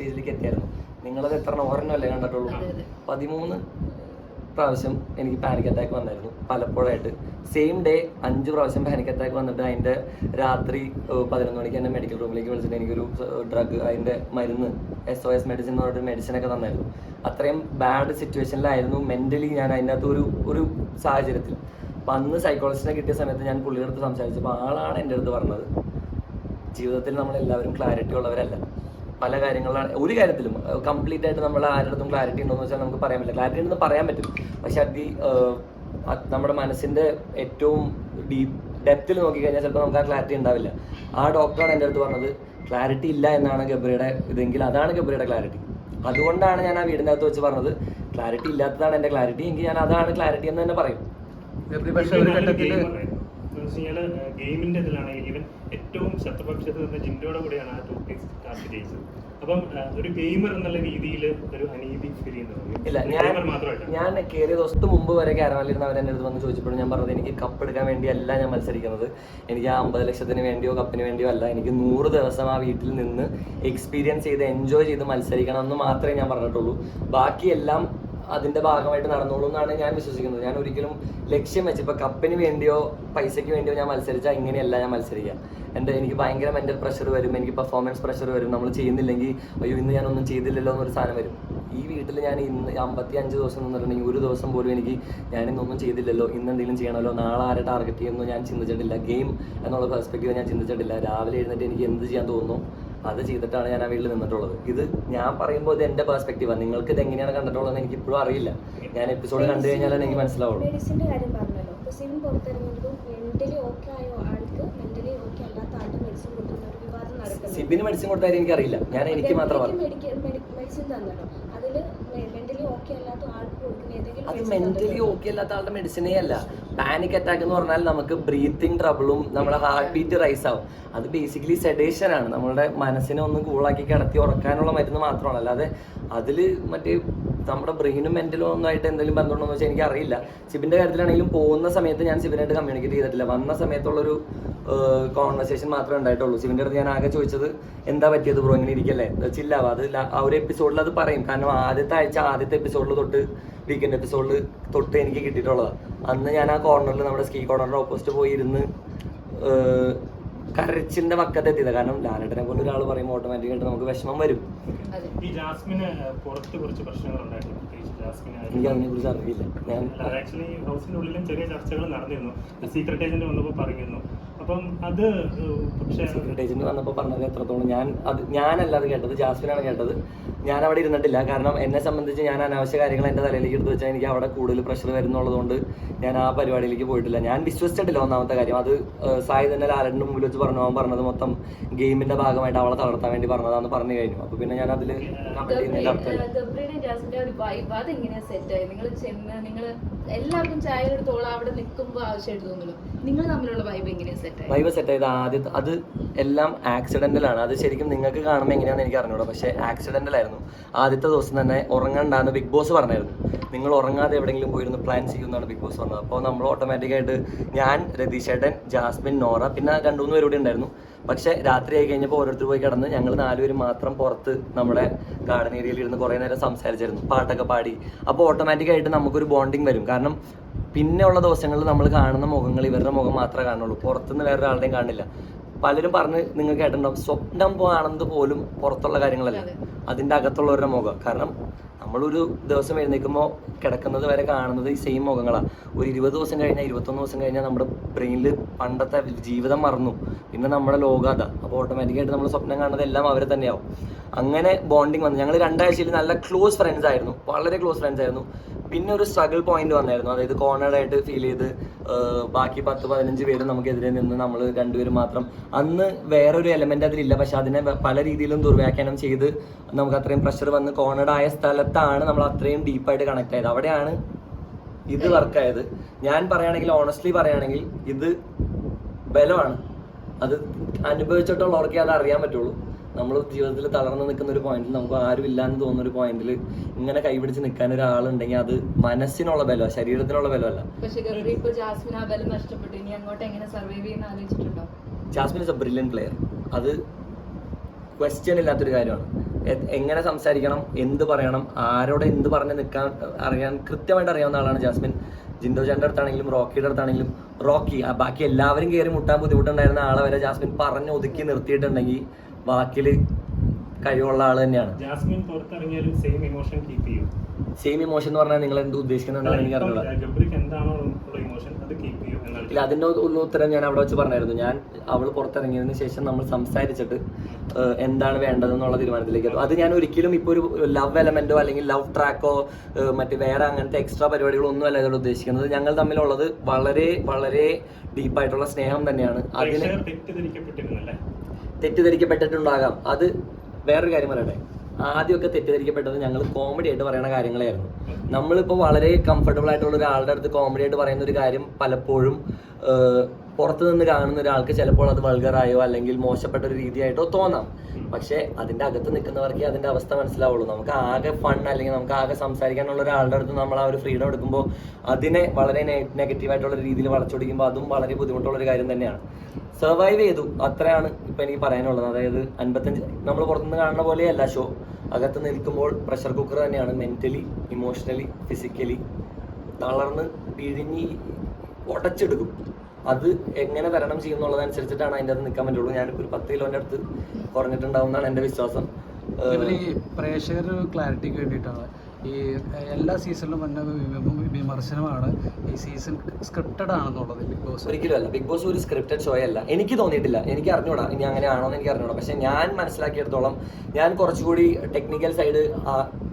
സ്റ്റേജിലേക്ക് എത്തിയായിരുന്നു. നിങ്ങളത് എത്ര ഒരെണ്ണമല്ലേ കണ്ടിട്ടുള്ളൂ. പതിമൂന്ന് പ്രാവശ്യം എനിക്ക് പാനിക് അറ്റാക്ക് വന്നായിരുന്നു പലപ്പോഴായിട്ട്. സെയിം ഡേ അഞ്ച് പ്രാവശ്യം പാനിക് അറ്റാക്ക് വന്നിട്ട് അതിന്റെ രാത്രി പതിനൊന്ന് മണിക്ക് എന്നെ മെഡിക്കൽ റൂമിലേക്ക് വിളിച്ചിട്ട് എനിക്കൊരു ഡ്രഗ് അതിന്റെ മരുന്ന് എസ് ഒ എസ് മെഡിസിൻ എന്ന് പറഞ്ഞിട്ട് മെഡിസിനൊക്കെ തന്നായിരുന്നു. അത്രയും ബാഡ് സിറ്റുവേഷനിലായിരുന്നു മെന്റലി ഞാൻ അതിന്റെ അകത്ത് ഒരു ഒരു സാഹചര്യത്തിൽ. അപ്പം അന്ന് സൈക്കോളജിസ്റ്റിനെ കിട്ടിയ സമയത്ത് ഞാൻ പുള്ളിയുടെ അടുത്ത് സംസാരിച്ചപ്പോൾ ആളാണ് എന്റെ അടുത്ത് പറഞ്ഞത്. ജീവിതത്തിൽ നമ്മൾ എല്ലാവരും ക്ലാരിറ്റി ഉള്ളവരല്ല. പല കാര്യങ്ങളിലാണ് ഒരു കാര്യത്തിലും കംപ്ലീറ്റ് ആയിട്ട് നമ്മൾ ആരുടെ ക്ലാരിറ്റി ഉണ്ടോ എന്ന് വെച്ചാൽ നമുക്ക് പറയാൻ പറ്റില്ല. ക്ലാരിറ്റി ഉണ്ടെന്ന് പറയാൻ പറ്റും. പക്ഷെ അത് നമ്മുടെ മനസ്സിന്റെ ഏറ്റവും ഡീപ് ഡെപ്തിൽ നോക്കിക്കഴിഞ്ഞാൽ ചിലപ്പോൾ നമുക്ക് ആ ക്ലാരിറ്റി ഉണ്ടാവില്ല. ആ ഡോക്ടറാണ് എന്റെ അടുത്ത് പറഞ്ഞത് ക്ലാരിറ്റി ഇല്ല എന്നാണ് ഗബ്രിയുടെ ഇതെങ്കിൽ അതാണ് ഗബ്രിയുടെ ക്ലാരിറ്റി അതുകൊണ്ടാണ് ഞാൻ ആ വീടിന്റെ അകത്ത് വെച്ച് പറഞ്ഞത് ക്ലാരിറ്റി ഇല്ലാത്തതാണ് എന്റെ ക്ലാരിറ്റി എങ്കിൽ ഞാൻ അതാണ് ക്ലാരിറ്റി എന്ന് തന്നെ പറയും. ഘട്ടത്തിൽ ഗെയിമിന്റെ ഇതിലാണെങ്കിൽ ഈവൻ ഏറ്റവും ശത്രുപക്ഷത്ത് നിന്ന് ജിൻഡോയുടെ കൂടെയാണ് ആ ടൂ ടാസ്ക് ജയിച്ചത്. അപ്പം ഒരു ഗെയിമർ എന്നുള്ള രീതിയിൽ ഒരു അനീതി ഫീൽ ചെയ്യുന്നത് ഞാൻ കയറിയ ദിവസത്തെ മുമ്പ് വരെ ക്യാരവാനിലിരുന്ന് അവർ എന്റെ അടുത്ത് വന്ന് ചോദിച്ചപ്പോഴും ഞാൻ പറഞ്ഞത് എനിക്ക് കപ്പ് എടുക്കാൻ വേണ്ടിയല്ല ഞാൻ മത്സരിക്കുന്നത്. എനിക്ക് ആ അമ്പത് ലക്ഷത്തിന് വേണ്ടിയോ കപ്പിന് വേണ്ടിയോ അല്ല. എനിക്ക് നൂറ് ദിവസം ആ വീട്ടിൽ നിന്ന് എക്സ്പീരിയൻസ് ചെയ്ത് എൻജോയ് ചെയ്ത് മത്സരിക്കണം എന്ന് മാത്രമേ ഞാൻ പറഞ്ഞിട്ടുള്ളൂ. ബാക്കിയെല്ലാം അതിന്റെ ഭാഗമായിട്ട് നടന്നോളൂ എന്നാണ് ഞാൻ വിശ്വസിക്കുന്നത്. ഞാൻ ഒരിക്കലും ലക്ഷ്യം വെച്ച് ഇപ്പൊ കപ്പിന് വേണ്ടിയോ പൈസയ്ക്ക് വേണ്ടിയോ ഞാൻ മത്സരിച്ചാൽ ഇങ്ങനെയല്ല ഞാൻ മത്സരിക്കുക എന്റെ എനിക്ക് ഭയങ്കര മെന്റൽ പ്രഷർ വരും എനിക്ക് പെർഫോമൻസ് പ്രഷർ വരും. നമ്മൾ ചെയ്യുന്നില്ലെങ്കിൽ അയ്യോ ഇന്ന് ഞാൻ ഒന്നും ചെയ്തില്ലല്ലോ എന്നൊരു സാധനം വരും. ഈ വീട്ടിൽ ഞാൻ ഇന്ന് അമ്പത്തി അഞ്ച് ദിവസം നിന്നിട്ടുണ്ടെങ്കിൽ ഒരു ദിവസം പോലും എനിക്ക് ഞാൻ ഇന്നൊന്നും ചെയ്തില്ലല്ലോ ഇന്ന് എന്തെങ്കിലും ചെയ്യണമല്ലോ നാളെ ആരെ ടാർഗറ്റ് ചെയ്യുമെന്ന് ഞാൻ ചിന്തിച്ചിട്ടില്ല. ഗെയിം എന്നുള്ള പെർസ്പെക്റ്റീവ് ഞാൻ ചിന്തിച്ചിട്ടില്ല. രാവിലെ എഴുന്നേറ്റ് എനിക്ക് എന്ത് ചെയ്യാൻ തോന്നുന്നു? അത് ചെയ്തിട്ടാണ് ഞാൻ ആ വീട്ടിൽ നിന്നിട്ടുള്ളത്. ഇത് ഞാൻ പറയുമ്പോൾ ഇത് എന്റെ പെർസ്പെക്റ്റീവാണ് നിങ്ങൾക്ക് ഇത് എങ്ങനെയാണ് കണ്ടിട്ടുള്ളത് എനിക്ക് ഇപ്പോഴും അറിയില്ല. ഞാൻ എപ്പിസോഡ് കണ്ടു കഴിഞ്ഞാൽ എനിക്ക് മനസ്സിലാവുള്ളൂ. കാര്യം പറഞ്ഞല്ലോ. ഇപ്പൊ സിം പുറത്തിറങ്ങുന്നതും മെന്റലി ഓക്കെ ആയ ആൾക്ക് മെന്റലി ഓക്കെ അല്ലാത്ത ആൾക്ക് മെഡിസിൻ കൊടുക്കുന്ന ഒരു വിവാദം നടക്കുന്നത് സിബിന് മെഡിസിൻ കൊടുത്താലും എനിക്കറിയില്ല ഞാൻ എനിക്ക് മാത്രമാണ് മെഡിസിൻ തന്നല്ലോ അതിൽ മെന്റലി ഓക്കെ അല്ലാത്ത ആൾക്ക് കൊടുക്കുന്ന ഏതെങ്കിലും അത് മെന്റലി? ഓക്കെ അല്ലാത്ത ആളുടെ മെഡിസിനേ അല്ല. പാനിക് അറ്റാക്ക് എന്ന് പറഞ്ഞാൽ നമുക്ക് ബ്രീത്തിങ് ട്രബിളും നമ്മുടെ ഹാർട്ട് ബീറ്റ് റൈസ് ആവും. അത് ബേസിക്കലി സെഡേഷൻ ആണ്. നമ്മുടെ മനസ്സിനെ ഒന്ന് കൂളാക്കി കിടത്തി ഉറക്കാനുള്ള മരുന്ന് മാത്രമാണ്. അല്ലാതെ അതിൽ മറ്റേ നമ്മുടെ ബ്രെയിനും മെന്റലും ഒന്നായിട്ട് എന്തെങ്കിലും ബന്ധമുണ്ടോ എന്ന് വെച്ചാൽ എനിക്ക് അറിയില്ല സിബിന്റെ കാര്യത്തിലാണെങ്കിലും പോകുന്ന സമയത്ത് ഞാൻ സിബിനായിട്ട് കമ്മ്യൂണിക്കേറ്റ് ചെയ്തിട്ടില്ല. വന്ന സമയത്തുള്ളൊരു കോൺവെർസേഷൻ മാത്രമേ ഉണ്ടായിട്ടുള്ളൂ. സിബിന്റെ അടുത്ത് ഞാൻ ആകെ ചോദിച്ചത് എന്താ പറ്റിയത് ബ്രോ ഇങ്ങനെ ഇരിക്കല്ലേ? ചില്ലാവ അത് ആ ഒരു എപ്പിസോഡിൽ അത് പറയും. കാരണം ആദ്യത്തെ ആഴ്ച ആദ്യത്തെ എപ്പിസോഡിൽ തൊട്ട് വീക്കെൻഡ് എപ്പിസോഡിൽ തൊട്ട് എനിക്ക് കിട്ടിയിട്ടുള്ളതാണ് അന്ന് ഞാൻ ആ കോർണറിൽ നമ്മുടെ സ്കീ കോർണറിന്റെ ഓപ്പോസിറ്റ് പോയി ഇരുന്ന് കരച്ചിലിന്റെ പക്കത്ത് എത്തിയത്. കാരണം ലാലേട്ടനെ കൊണ്ട് ഒരാൾ പറയുമ്പോൾ ഓട്ടോമാറ്റിക്കായിട്ട് നമുക്ക് വിഷമം വരും. ഈ ജാസ്മിന് പുറത്ത് കുറച്ച് പ്രശ്നങ്ങൾ എനിക്ക് അതിനെ കുറിച്ച് അറിയില്ല. ഞാൻ ആക്ച്വലി ഹൗസിന്റെ ഉള്ളിലും ചെറിയ ചർച്ചകൾ നടന്നിരുന്നു. സീക്രട്ട് ഏജന്റ് വന്നപ്പോൾ പറഞ്ഞിരുന്നു. അപ്പം അത് പക്ഷേ സീക്രട്ട് ഏജന്റ് വന്നപ്പോൾ പറഞ്ഞത് എത്രത്തോളം ഞാൻ അത് ഞാനല്ല അത് കേട്ടത് ജാസ്മിനാണ് കേട്ടത്. ഞാൻ അവിടെ ഇരുന്നിട്ടില്ല. കാരണം എന്നെ സംബന്ധിച്ച് ഞാൻ അനാവശ്യ കാര്യങ്ങൾ എന്റെ തലയിലേക്ക് എടുത്ത് വെച്ചാൽ എനിക്ക് അവിടെ കൂടുതൽ പ്രഷർ വരുന്നുള്ളതുകൊണ്ട് ഞാൻ ആ പരിപാടിയിലേക്ക് പോയിട്ടില്ല. ഞാൻ വിശ്വസിച്ചിട്ടില്ല ഒന്നാമത്തെ കാര്യം. അത് സായി തന്നെ ലാലന്റെ മുമ്പിൽ വെച്ച് പറഞ്ഞു? അവൻ പറഞ്ഞത് മൊത്തം ഗെയിമിന്റെ ഭാഗമായിട്ട് അവളെ തളർത്താൻ വേണ്ടി പറഞ്ഞതാന്ന് പറഞ്ഞു കഴിഞ്ഞു. അപ്പൊ പിന്നെ ഞാൻ അതിൽ എല്ലാവർക്കും ചായ എടുത്തോളാം അവിടെ നിൽക്കുമ്പോൾ ആവശ്യമായിട്ട് തോന്നുന്നു. നിങ്ങൾ തമ്മിലുള്ള വൈബ് സെറ്റ് വൈബ് സെറ്റ് ആദ്യം അത് എല്ലാം ആക്സിഡന്റലാണ് അത് ശരിക്കും നിങ്ങൾക്ക് കാണുമ്പോൾ എങ്ങനെയാണെന്ന് എനിക്ക് അറിഞ്ഞൂടാ. പക്ഷെ ആക്സിഡന്റൽ ആയിരുന്നു ആദ്യത്തെ ദിവസം തന്നെ ഉറങ്ങണ്ടാന്ന് ബിഗ് ബോസ് പറഞ്ഞായിരുന്നു. നിങ്ങൾ ഉറങ്ങാതെ എവിടെയെങ്കിലും പോയിരുന്ന് പ്ലാൻ ചെയ്യുമെന്നാണ് ബിഗ് ബോസ് പറഞ്ഞത്. അപ്പോൾ നമ്മൾ ഓട്ടോമാറ്റിക്കായിട്ട് ഞാൻ രതീഷേട്ടൻ ജാസ്മിൻ നോറ പിന്നെ രണ്ടു മൂന്ന് പേരൂടെ ഉണ്ടായിരുന്നു. പക്ഷേ രാത്രിയായി കഴിഞ്ഞപ്പോൾ ഓരോരുത്തർ പോയി കിടന്ന് ഞങ്ങൾ നാലുപേരും മാത്രം പുറത്ത് നമ്മുടെ ഗാർഡൻ ഏരിയയിൽ ഇരുന്ന് കുറേ നേരം സംസാരിച്ചായിരുന്നു. പാട്ടൊക്കെ പാടി. അപ്പോൾ ഓട്ടോമാറ്റിക്കായിട്ട് നമുക്കൊരു ബോണ്ടിങ് വരും. കാരണം പിന്നെയുള്ള ദിവസങ്ങളിൽ നമ്മൾ കാണുന്ന മുഖങ്ങൾ ഇവരുടെ മുഖം മാത്രമേ കാണുള്ളൂ പുറത്തുനിന്ന് വേറൊരാളുടെയും കാണില്ല. പലരും പറഞ്ഞ് നിങ്ങൾ കേട്ടിട്ടുണ്ടാവും. സ്വപ്നം പോകാണെന്ന് പോലും പുറത്തുള്ള കാര്യങ്ങളല്ല. അതിന്റെ അതിന്റെ അകത്തുള്ളവരുടെ മുഖം. കാരണം നമ്മളൊരു ദിവസം എഴുന്നേൽക്കുമ്പോൾ കിടക്കുന്നത് വരെ കാണുന്നത് ഈ സെയിം മുഖങ്ങളാണ് ഒരു ഇരുപത് ദിവസം കഴിഞ്ഞാൽ ഇരുപത്തൊന്ന് ദിവസം കഴിഞ്ഞാൽ നമ്മുടെ ബ്രെയിനിൽ പണ്ടത്തെ ജീവിതം മറന്നു. പിന്നെ നമ്മുടെ ലോകാത അപ്പോൾ ഓട്ടോമാറ്റിക്കായിട്ട് നമ്മൾ സ്വപ്നം കാണുന്നത് എല്ലാം അവരെ തന്നെയാവും. അങ്ങനെ ബോണ്ടിങ് വന്നു. ഞങ്ങൾ രണ്ടാഴ്ചയിൽ നല്ല ക്ലോസ് ഫ്രണ്ട്സ് ആയിരുന്നു. വളരെ ക്ലോസ് ഫ്രണ്ട്സ് ആയിരുന്നു. പിന്നെ ഒരു സ്ട്രഗിൾ പോയിന്റ് വന്നായിരുന്നു. അതായത് കോർണറായിട്ട് ഫീൽ ചെയ്ത് ബാക്കി പത്ത് പതിനഞ്ച് പേര് നമുക്കെതിരെ നിന്ന് നമ്മൾ രണ്ടുപേരും മാത്രം. അന്ന് വേറൊരു എലമെന്റ് അതിലില്ല. പക്ഷെ അതിനെ പല രീതിയിലും ദുർവ്യാഖ്യാനം ചെയ്ത് നമുക്ക് അത്രയും പ്രഷർ വന്ന് കോർണർഡ് സ്ഥലത്താണ് നമ്മൾ അത്രയും ഡീപ്പായിട്ട് കണക്ട് ആയത്. അവിടെയാണ് ഇത് വർക്കായത് ഞാൻ പറയുകയാണെങ്കിൽ ഓണസ്റ്റ്ലി പറയുകയാണെങ്കിൽ ഇത് ബലമാണ്. അത് അനുഭവിച്ചിട്ടുള്ളവർക്കേ അത് അറിയാൻ പറ്റുള്ളൂ. നമ്മൾ ജീവിതത്തിൽ തളർന്നു നിൽക്കുന്ന ഒരു പോയിന്റിൽ നമുക്ക് ആരും ഇല്ലാന്ന് തോന്നുന്ന ഒരു പോയിന്റിൽ ഇങ്ങനെ കൈപിടിച്ച് നിൽക്കാൻ ഒരാളുണ്ടെങ്കിൽ അത് മനസ്സിനുള്ള ബലോ ശരീരത്തിനുള്ള ബലമല്ല. Jasmine is a brilliant player അത് ക്വസ്റ്റ്യൻ ഇല്ലാത്തൊരു കാര്യമാണ്. എങ്ങനെ സംസാരിക്കണം എന്ത് പറയണം ആരോട് എന്ത് പറഞ്ഞ് നിൽക്കാൻ അറിയാൻ കൃത്യമായിട്ട് അറിയാവുന്ന ആളാണ് ജാസ്മിൻ. ജിൻഡോ ചാന്റെ അടുത്താണെങ്കിലും റോക്കിയുടെ അടുത്താണെങ്കിലും റോക്കി ബാക്കി എല്ലാവരും കയറി മുട്ടാൻ ബുദ്ധിമുട്ടുണ്ടായിരുന്ന ആളെ വരെ ജാസ്മിൻ പറഞ്ഞ് ഒതുക്കി നിർത്തിയിട്ടുണ്ടെങ്കിൽ ബാക്കിൽ കഴിവുള്ള ആൾ തന്നെയാണ്. ജാസ്മിൻ പുറത്തിറങ്ങിയാലും സെയിം ഇമോഷൻ കീപ്പ് ചെയ്യും. സെയിം ഇമോഷൻ എന്ന് പറഞ്ഞാൽ നിങ്ങൾ എന്ത് ഉദ്ദേശിക്കുന്നുണ്ടെന്ന് എനിക്ക് അറിയില്ല ഇല്ല അതിന്റെ ഒന്ന് ഉത്തരം ഞാൻ അവിടെ വെച്ച് പറഞ്ഞായിരുന്നു. ഞാൻ അവൾ പുറത്തിറങ്ങിയതിന് ശേഷം നമ്മൾ സംസാരിച്ചിട്ട് എന്താണ് വേണ്ടതെന്നുള്ള തീരുമാനത്തിലേക്ക്. എത്തും അത് ഞാൻ ഒരിക്കലും ഇപ്പോൾ ഒരു ലവ് എലമെന്റോ അല്ലെങ്കിൽ ലവ് ട്രാക്കോ മറ്റ് വേറെ അങ്ങനത്തെ എക്സ്ട്രാ പരിപാടികളോ ഒന്നും അല്ല ഇതോട് ഉദ്ദേശിക്കുന്നത്. ഞങ്ങൾ തമ്മിലുള്ളത് വളരെ വളരെ ഡീപ്പായിട്ടുള്ള സ്നേഹം തന്നെയാണ്. അതിന് തെറ്റിദ്ധരിക്കപ്പെട്ടിട്ടുണ്ടാകാം. അത് വേറൊരു കാര്യം പറയട്ടെ. ആദ്യമൊക്കെ തെറ്റിദ്ധരിക്കപ്പെട്ടത് ഞങ്ങൾ കോമഡി ആയിട്ട് പറയുന്ന കാര്യങ്ങളായിരുന്നു. നമ്മളിപ്പോൾ വളരെ കംഫർട്ടബിൾ ആയിട്ടുള്ള ഒരാളുടെ അടുത്ത് കോമഡി ആയിട്ട് പറയുന്ന ഒരു കാര്യം പലപ്പോഴും പുറത്തു നിന്ന് കാണുന്ന ഒരാൾക്ക് ചിലപ്പോൾ അത് വൾഗറായോ അല്ലെങ്കിൽ മോശപ്പെട്ട ഒരു രീതിയായിട്ടോ തോന്നാം. പക്ഷേ അതിന്റെ അകത്ത് നിൽക്കുന്നവർക്ക് അതിന്റെ അവസ്ഥ മനസ്സിലാവുള്ളൂ. നമുക്ക് ആകെ ഫൺ അല്ലെങ്കിൽ നമുക്ക് ആകെ സംസാരിക്കാനുള്ള ഒരാളുടെ അടുത്ത് നമ്മൾ ആ ഒരു ഫ്രീഡം എടുക്കുമ്പോൾ അതിനെ വളരെ നെഗറ്റീവായിട്ടുള്ള രീതിയിൽ വളച്ചൊടിക്കുമ്പോൾ അതും വളരെ ബുദ്ധിമുട്ടുള്ള ഒരു കാര്യം തന്നെയാണ്. സർവൈവ് ചെയ്തു. അത്രയാണ് ഇപ്പം എനിക്ക് പറയാനുള്ളത്. അതായത് അൻപത്തഞ്ച് നമ്മൾ പുറത്തുനിന്ന് കാണുന്ന പോലെയല്ല ഷോ അകത്ത് നിൽക്കുമ്പോൾ പ്രഷർ കുക്കർ തന്നെയാണ് മെന്റലി ഇമോഷണലി ഫിസിക്കലി തളർന്ന് പിഴിഞ്ഞ് ഉടച്ചെടുക്കും. അത് എങ്ങനെ തരണം ചെയ്യുന്നുള്ളതനുസരിച്ചിട്ടാണ് അതിന്റെ അത് നിൽക്കാൻ പറ്റുള്ളൂ. ഞാൻ ഒരു പത്ത് കിലോന്റെ അടുത്ത് കുറഞ്ഞിട്ടുണ്ടാവും എന്നാണ് എന്റെ വിശ്വാസം. പ്രേക്ഷകർ ക്ലാരിറ്റിക്ക് വേണ്ടിയിട്ടാണ്. ഈ എല്ലാ സീസണിലും വന്ന വിമർശനമാണ്. ഈ സീസൺ സ്ക്രിപ്റ്റഡ് ആണെന്നുള്ളത്. ബിഗ് ബോസ് ഒരിക്കലും അല്ല ബിഗ് ബോസ് ഒരു സ്ക്രിപ്റ്റഡ് ഷോ അല്ല. എനിക്ക് തോന്നിയിട്ടില്ല. എനിക്ക് അറിഞ്ഞൂടാ. ഇനി അങ്ങനെയാണോ എന്ന് എനിക്ക് അറിഞ്ഞൂടാ. പക്ഷെ ഞാൻ മനസ്സിലാക്കിയെടുത്തോളം ഞാൻ കുറച്ചുകൂടി ടെക്നിക്കൽ സൈഡ്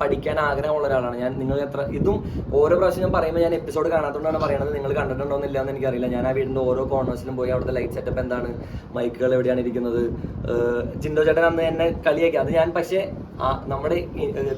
പഠിക്കാൻ ആഗ്രഹമുള്ള ഒരാളാണ്. ഞാൻ നിങ്ങൾ എത്ര ഇതും ഓരോ പ്രാവശ്യം ഞാൻ പറയുമ്പോൾ ഞാൻ എപ്പിസോഡ് കാണാത്തതുകൊണ്ടാണ് പറയുന്നത് നിങ്ങൾ കണ്ടിട്ടുണ്ടോ എന്നില്ല എന്ന് എനിക്കറിയില്ല. ഞാൻ ആ വീടിന്റെ ഓരോ കോർണേഴ്സിലും പോയി അവിടുത്തെ ലൈറ്റ് സെറ്റപ്പ് എന്താണ്? മൈക്കുകൾ എവിടെയാണ് ഇരിക്കുന്നത്? ചിന്തോ ചേട്ടൻ അന്ന് എന്നെ കളിയാക്കി. അത് ഞാൻ പക്ഷേ ആ നമ്മുടെ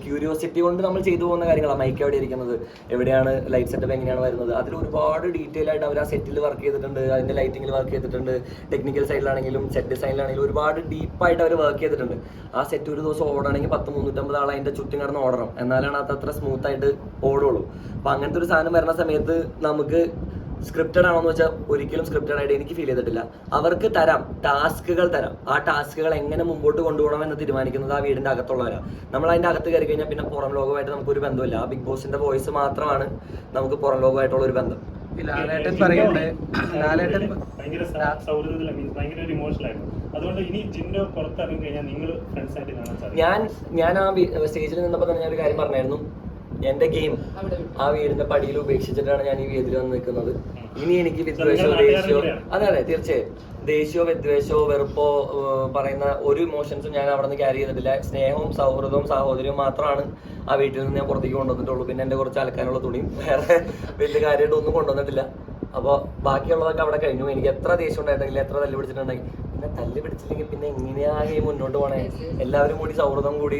ക്യൂരിയോസിറ്റി കൊണ്ട് നമ്മൾ ചെയ്തു പോകുന്ന കാര്യങ്ങളാണ്. മൈക്ക് എവിടെ ഇരിക്കുന്നത്? എവിടെയാണ് ലൈറ്റ് സെറ്റപ്പ് എങ്ങനെയാണ് വരുന്നത്? അതിൽ ഒരുപാട് ഡീറ്റെയിൽ ആയിട്ട് അവർ ആ സെറ്റിൽ വർക്ക് ചെയ്തിട്ടുണ്ട്. അതിന്റെ ലൈറ്റിംഗിൽ വർക്ക് ചെയ്തിട്ടുണ്ട്. ടെക്നിക്കൽ സൈഡിലാണെങ്കിലും സെറ്റ് ഡിസൈനിലാണെങ്കിലും ഒരുപാട് ഡീപ്പായിട്ട് അവർ വർക്ക് ചെയ്തിട്ടുണ്ട്. ആ സെറ്റ് ഒരു ദിവസം ഓടണമെങ്കിൽ പത്ത് മുന്നൂറ്റമ്പത് ആൾ അതിന്റെ ചുറ്റും കിടന്ന് ഓടണം. എന്നാലാണ് അത് അത്ര സ്മൂത്ത് ആയിട്ട് ഓടുള്ളൂ. അപ്പം അങ്ങനത്തെ ഒരു സാധനം വരുന്ന സമയത്ത് നമുക്ക് സ്ക്രിപ്റ്റഡ് ആണോ എന്ന് വെച്ചാൽ ഒരിക്കലും സ്ക്രിപ്റ്റഡ് ആയിട്ട് എനിക്ക് ഫീൽ ചെയ്തിട്ടില്ല. അവർക്ക് തരാം ടാസ്കുകൾ തരാം. ആ ടാസ്കുകൾ എങ്ങനെ മുമ്പോട്ട് കൊണ്ടുപോകണം എന്ന് തീരുമാനിക്കുന്നത് ആ വീടിന്റെ അകത്തുള്ളവരാണ് നമ്മൾ അതിന്റെ അകത്ത് കയറി കഴിഞ്ഞാൽ പിന്നെ പുറം ലോകമായിട്ട് നമുക്ക് ഒരു ബന്ധമില്ല ആ ബിഗ് ബോസിന്റെ വോയിസ് മാത്രമാണ് നമുക്ക് പുറം ലോകമായിട്ടുള്ള ഒരു ബന്ധം. ലാലേട്ടൻ പറയണ്ടേ ലാലേട്ടൻ ഭയങ്കര സ- സൗഹൃദത്തില മീൻസ് ഭയങ്കര ഒരു അതുകൊണ്ട് ഇനി ജിന്നോ പുറത്തിറങ്ങി കഴിഞ്ഞാൽ നിങ്ങൾ ഫ്രണ്ട്സ് ആയിട്ട് കാണാൻ സാധിക്കും. ഞാൻ ഞാൻ ആ സ്റ്റേജിൽ നിന്നപ്പോൾ തന്നെ ഞാൻ ഒരു കാര്യം പറഞ്ഞായിരുന്നു. എന്റെ ഗെയിം ആ വീടിന്റെ പടിയിൽ ഉപേക്ഷിച്ചിട്ടാണ് ഞാൻ ഈ വീതിൽ വന്ന് നിൽക്കുന്നത്. ഇനി എനിക്ക് വിദ്വേഷോ ദേഷ്യോ. അതെ അതെ തീർച്ചയായും. ദേഷ്യോ വിദ്വേഷോ വെറുപ്പോ പറയുന്ന ഒരു ഇമോഷൻസും ഞാൻ അവിടെ നിന്ന് ക്യാരി ചെയ്തിട്ടില്ല. സ്നേഹവും സൗഹൃദവും സഹോദര്യവും മാത്രമാണ് ആ വീട്ടിൽ നിന്ന് ഞാൻ പുറത്തേക്ക് കൊണ്ടുവന്നിട്ടുള്ളൂ. പിന്നെ എന്റെ കുറച്ച് അലക്കാനുള്ള തുണിയും വേറെ വലിയ കാര്യമായിട്ട് ഒന്നും കൊണ്ടുവന്നിട്ടില്ല. അപ്പോൾ ബാക്കിയുള്ളതൊക്കെ അവിടെ കഴിഞ്ഞു. എനിക്ക് എത്ര ദേഷ്യം ഉണ്ടായിട്ടുണ്ടെങ്കിൽ എത്ര തല്ലി പിടിച്ചിട്ടുണ്ടെങ്കിൽ പിന്നെ തല്ല് പിടിച്ചില്ലെങ്കിൽ പിന്നെ എങ്ങനെയാണ് ഈ മുന്നോട്ട് പോണേ? എല്ലാവരും കൂടി സൗഹൃദം കൂടി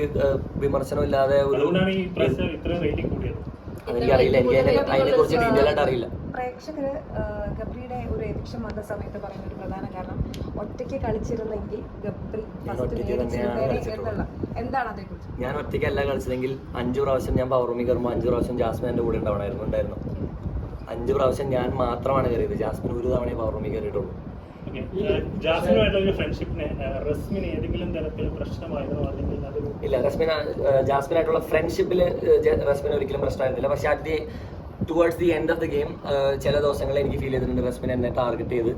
വിമർശനം ഇല്ലാതെ ഒരു അതുകൊണ്ടാണ് ഇത്ര റേറ്റിംഗ് കൂടിയത്. എനിക്ക് അതിനെ കുറിച്ച് ഡീറ്റെയിൽ ആയിട്ട് അറിയില്ല പ്രേക്ഷകര് ഗബ്രിയുടെ ഒരു എവിക്ഷൻ വന്ന സമയത്ത് പറയുന്ന ഒരു പ്രധാന കാരണം ഒറ്റയ്ക്ക് കളിച്ചിരുന്നെങ്കിൽ ഗബ്രി എന്താണ് അതേക്കുറിച്ച്? ഞാൻ ഒറ്റയ്ക്കല്ല കളിച്ചതെങ്കിൽ അഞ്ചു പ്രാവശ്യം ഞാൻ പവർ റൂമിൽ കയറുമ്പോൾ അഞ്ചു പ്രാവശ്യം ജാസ്മിൻ എന്റെ കൂടെ ഉണ്ടാവണമായിരുന്നു ഉണ്ടായിരുന്നു. അഞ്ചു പ്രാവശ്യം ഞാൻ മാത്രമാണ് കയറിയത്. ജാസ്മിൻ ഒരു തവണയെ പവർ റൂമിൽ കയറിയിട്ടുള്ളൂ. ഇല്ല റസ്മിന ജാസ്മിനായിട്ടുള്ള ഫ്രണ്ട്ഷിപ്പിൽ റസ്മിന ഒരിക്കലും പ്രശ്നമായിരുന്നില്ല. പക്ഷെ at the towards the end of the game ചില ദിവസങ്ങളിൽ എനിക്ക് ഫീൽ ചെയ്തിട്ടുണ്ട് റസ്മിൻ എന്നെ ടാർഗറ്റ് ചെയ്ത്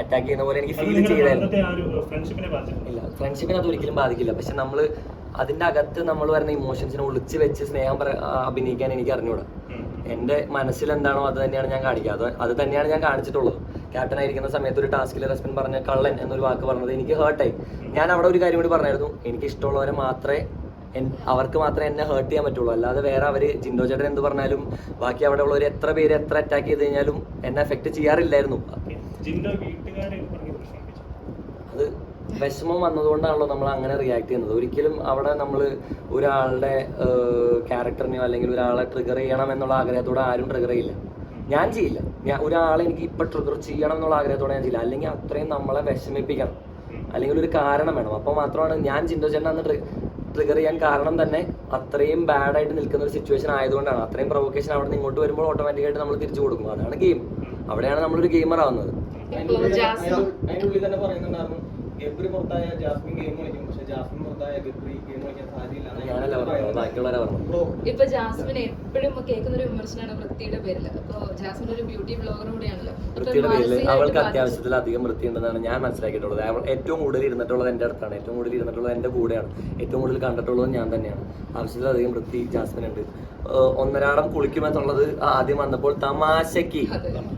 അറ്റാക്ക് ചെയ്യുന്ന പോലെ എനിക്ക് ഫീൽ ചെയ്തായിരുന്നു. ഇല്ല ഫ്രണ്ട്ഷിപ്പിനെ അത് ഒരിക്കലും ബാധിക്കില്ല. പക്ഷെ നമ്മൾ അതിന്റെ അകത്ത് നമ്മൾ വരുന്ന ഇമോഷൻസിനെ ഒളിച്ച് വെച്ച് സ്നേഹം അഭിനയിക്കാൻ എനിക്ക് അറിഞ്ഞൂടാ. എന്റെ മനസ്സിൽ എന്താണോ അത് തന്നെയാണ് ഞാൻ കാണിക്കുക അത് അത് തന്നെയാണ് ഞാൻ കാണിച്ചിട്ടുള്ളത്. ക്യാപ്റ്റൻ ആയിരിക്കുന്ന സമയത്ത് ഒരു ടാസ്കിൽ റെസ്പെൻ പറഞ്ഞ കള്ളൻ എന്നൊരു വാക്ക് പറഞ്ഞത് എനിക്ക് ഹേർട്ടായി ഞാൻ അവിടെ ഒരു കാര്യം കൂടി പറഞ്ഞായിരുന്നു. എനിക്ക് ഇഷ്ടമുള്ളവരെ മാത്രമേ അവർക്ക് മാത്രമേ എന്നെ ഹേർട്ട് ചെയ്യാൻ പറ്റുള്ളൂ. അല്ലാതെ വേറെ അവർ ജിൻഡോ ചേട്ടൻ എന്ത് പറഞ്ഞാലും ബാക്കി അവിടെ ഉള്ളവർ എത്ര പേര് എത്ര അറ്റാക്ക് ചെയ്ത് കഴിഞ്ഞാലും എന്നെ എഫക്റ്റ് ചെയ്യാറില്ലായിരുന്നു. അത് വിഷമം വന്നതുകൊണ്ടാണല്ലോ നമ്മൾ അങ്ങനെ റിയാക്ട് ചെയ്യുന്നത്. ഒരിക്കലും അവിടെ നമ്മൾ ഒരാളുടെ ക്യാരക്ടറിനെയോ അല്ലെങ്കിൽ ഒരാളെ ട്രിഗർ ചെയ്യണം എന്നുള്ള ആഗ്രഹത്തോടെ ആരും ട്രിഗർ ചെയ്യില്ല. ഞാൻ ചെയ്യില്ല. ഞാൻ ഒരാളെ എനിക്ക് ഇപ്പം ട്രിഗർ ചെയ്യണം എന്നുള്ള ആഗ്രഹത്തോടെ ഞാൻ ചെയ്യില്ല. അല്ലെങ്കിൽ അത്രയും നമ്മളെ വിഷമിപ്പിക്കണം. അല്ലെങ്കിൽ ഒരു കാരണം വേണം. അപ്പോൾ മാത്രമാണ് ഞാൻ ചിന്തോ ചേട്ടൻ അന്ന് ട്രിഗർ ചെയ്യാൻ കാരണം തന്നെ അത്രയും ബാഡ് ആയിട്ട് നിൽക്കുന്ന ഒരു സിറ്റുവേഷൻ ആയതുകൊണ്ടാണ്. അത്രയും പ്രൊവക്കേഷൻ അവിടെ നിന്ന് ഇങ്ങോട്ട് വരുമ്പോൾ ഓട്ടോമാറ്റിക്കായിട്ട് നമ്മൾ തിരിച്ചു കൊടുക്കും. അതാണ് ഗെയിം അവിടെയാണ് നമ്മളൊരു ഗെയിമർ ആവുന്നത്. അതിനുള്ളിൽ തന്നെ പറയുന്നുണ്ടായിരുന്നു. ഗബ്രി പുറത്തായ ജാസ്മിൻ ഗെയിം കളിക്കും. പക്ഷെ ജാസ്മിൻ പുറത്തായ ഗബ്രി ഗെയിം കളിക്കാൻ ഞാനല്ല ബാക്കിയുള്ളവരാ ഇപ്പൊ ജാസ്മിൻ എപ്പോഴും കേൾക്കുന്ന ഒരു വിമർശനമാണ് വൃത്തിയുടെ പേരിൽ അപ്പൊ ജാസ്മിൻ ഒരു ബ്യൂട്ടി ബ്ലോഗർ കൂടിയാണല്ലോ. വൃത്തിയുടെ പേരിൽ അവൾക്ക് അത്യാവശ്യത്തിലധികം വൃത്തി ഉണ്ടെന്നാണ് ഞാൻ മനസ്സിലാക്കിയിട്ടുള്ളത്. അവൾ ഏറ്റവും കൂടുതൽ ഇരുന്നിട്ടുള്ളത് എന്റെ അടുത്താണ്. ഏറ്റവും കൂടുതൽ ഇരുന്നിട്ടുള്ളത് എന്റെ കൂടെയാണ്. ഏറ്റവും കൂടുതൽ കണ്ടിട്ടുള്ളത് ഞാൻ തന്നെയാണ്. ആവശ്യത്തിലധികം വൃത്തി ജാസ്മിൻ ഉണ്ട് ഒന്നരാടം കുളിക്കുമെന്നുള്ളത് ആദ്യം വന്നപ്പോൾ തമാശക്ക്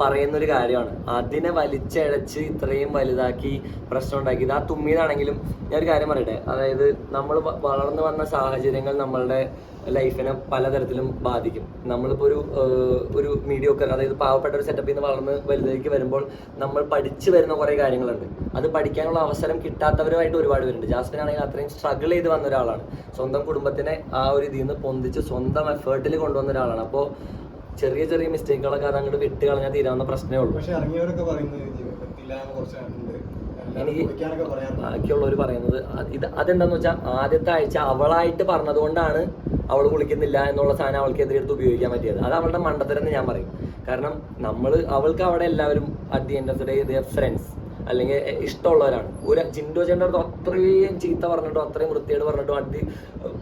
പറയുന്നൊരു കാര്യമാണ്. അതിനെ വലിച്ചഴച്ച് ഇത്രയും വലുതാക്കി പ്രശ്നം ഉണ്ടാക്കിയത്. ആ തുമ്മിയതാണെങ്കിലും ഞാൻ ഒരു കാര്യം പറയട്ടെ? അതായത് നമ്മൾ വളർന്നു വന്ന സാഹചര്യങ്ങൾ നമ്മളുടെ ലൈഫിനെ പലതരത്തിലും ബാധിക്കും. നമ്മളിപ്പോൾ ഒരു ഒരു മീഡിയോക്കർ അതായത് പാവപ്പെട്ട ഒരു സെറ്റപ്പിൽ നിന്ന് വളർന്ന് വലുതേക്ക് വരുമ്പോൾ നമ്മൾ പഠിച്ചു വരുന്ന കുറേ കാര്യങ്ങളുണ്ട്. അത് പഠിക്കാനുള്ള അവസരം കിട്ടാത്തവരുമായിട്ട് ഒരുപാട് പേരുണ്ട്. ജാസ്മിൻ ആണെങ്കിൽ അത്രയും സ്ട്രഗിൾ ചെയ്ത് വന്ന ഒരാളാണ്. സ്വന്തം കുടുംബത്തിനെ ആ ഒരു ഇതിൽ നിന്ന് പൊന്തിച്ച് സ്വന്തം എഫേർട്ടിൽ കൊണ്ടുവന്ന ഒരാളാണ്. അപ്പോൾ ചെറിയ ചെറിയ മിസ്റ്റേക്കുകളൊക്കെ അത് അങ്ങോട്ട് വിട്ട് കളഞ്ഞാൽ തീരാവുന്ന പ്രശ്നമേ ഉള്ളൂ. പക്ഷേ ഇറങ്ങിയവരൊക്കെ പറയുന്നത് എനിക്ക് ബാക്കിയുള്ളവർ പറയുന്നത് ഇത് അതെന്താന്ന് വെച്ചാൽ ആദ്യത്തെ ആഴ്ച അവളായിട്ട് പറഞ്ഞതുകൊണ്ടാണ് അവൾ കുളിക്കുന്നില്ല എന്നുള്ള സാധനം അവൾക്ക് എതിരെ എടുത്ത് ഉപയോഗിക്കാൻ പറ്റിയത്. അത് അവളുടെ മണ്ടത്തരം എന്ന് ഞാൻ പറയും. കാരണം നമ്മൾ അവൾക്ക് അവിടെ എല്ലാവരും at the end of the day the friends അല്ലെങ്കിൽ ഇഷ്ടമുള്ളവരാണ്. ഒരു ജിൻഡോ ചേട്ടന്റെ അടുത്ത് അത്രയും ചീത്ത പറഞ്ഞിട്ടോ അത്രയും വൃത്തിയോട് പറഞ്ഞിട്ടോ അടി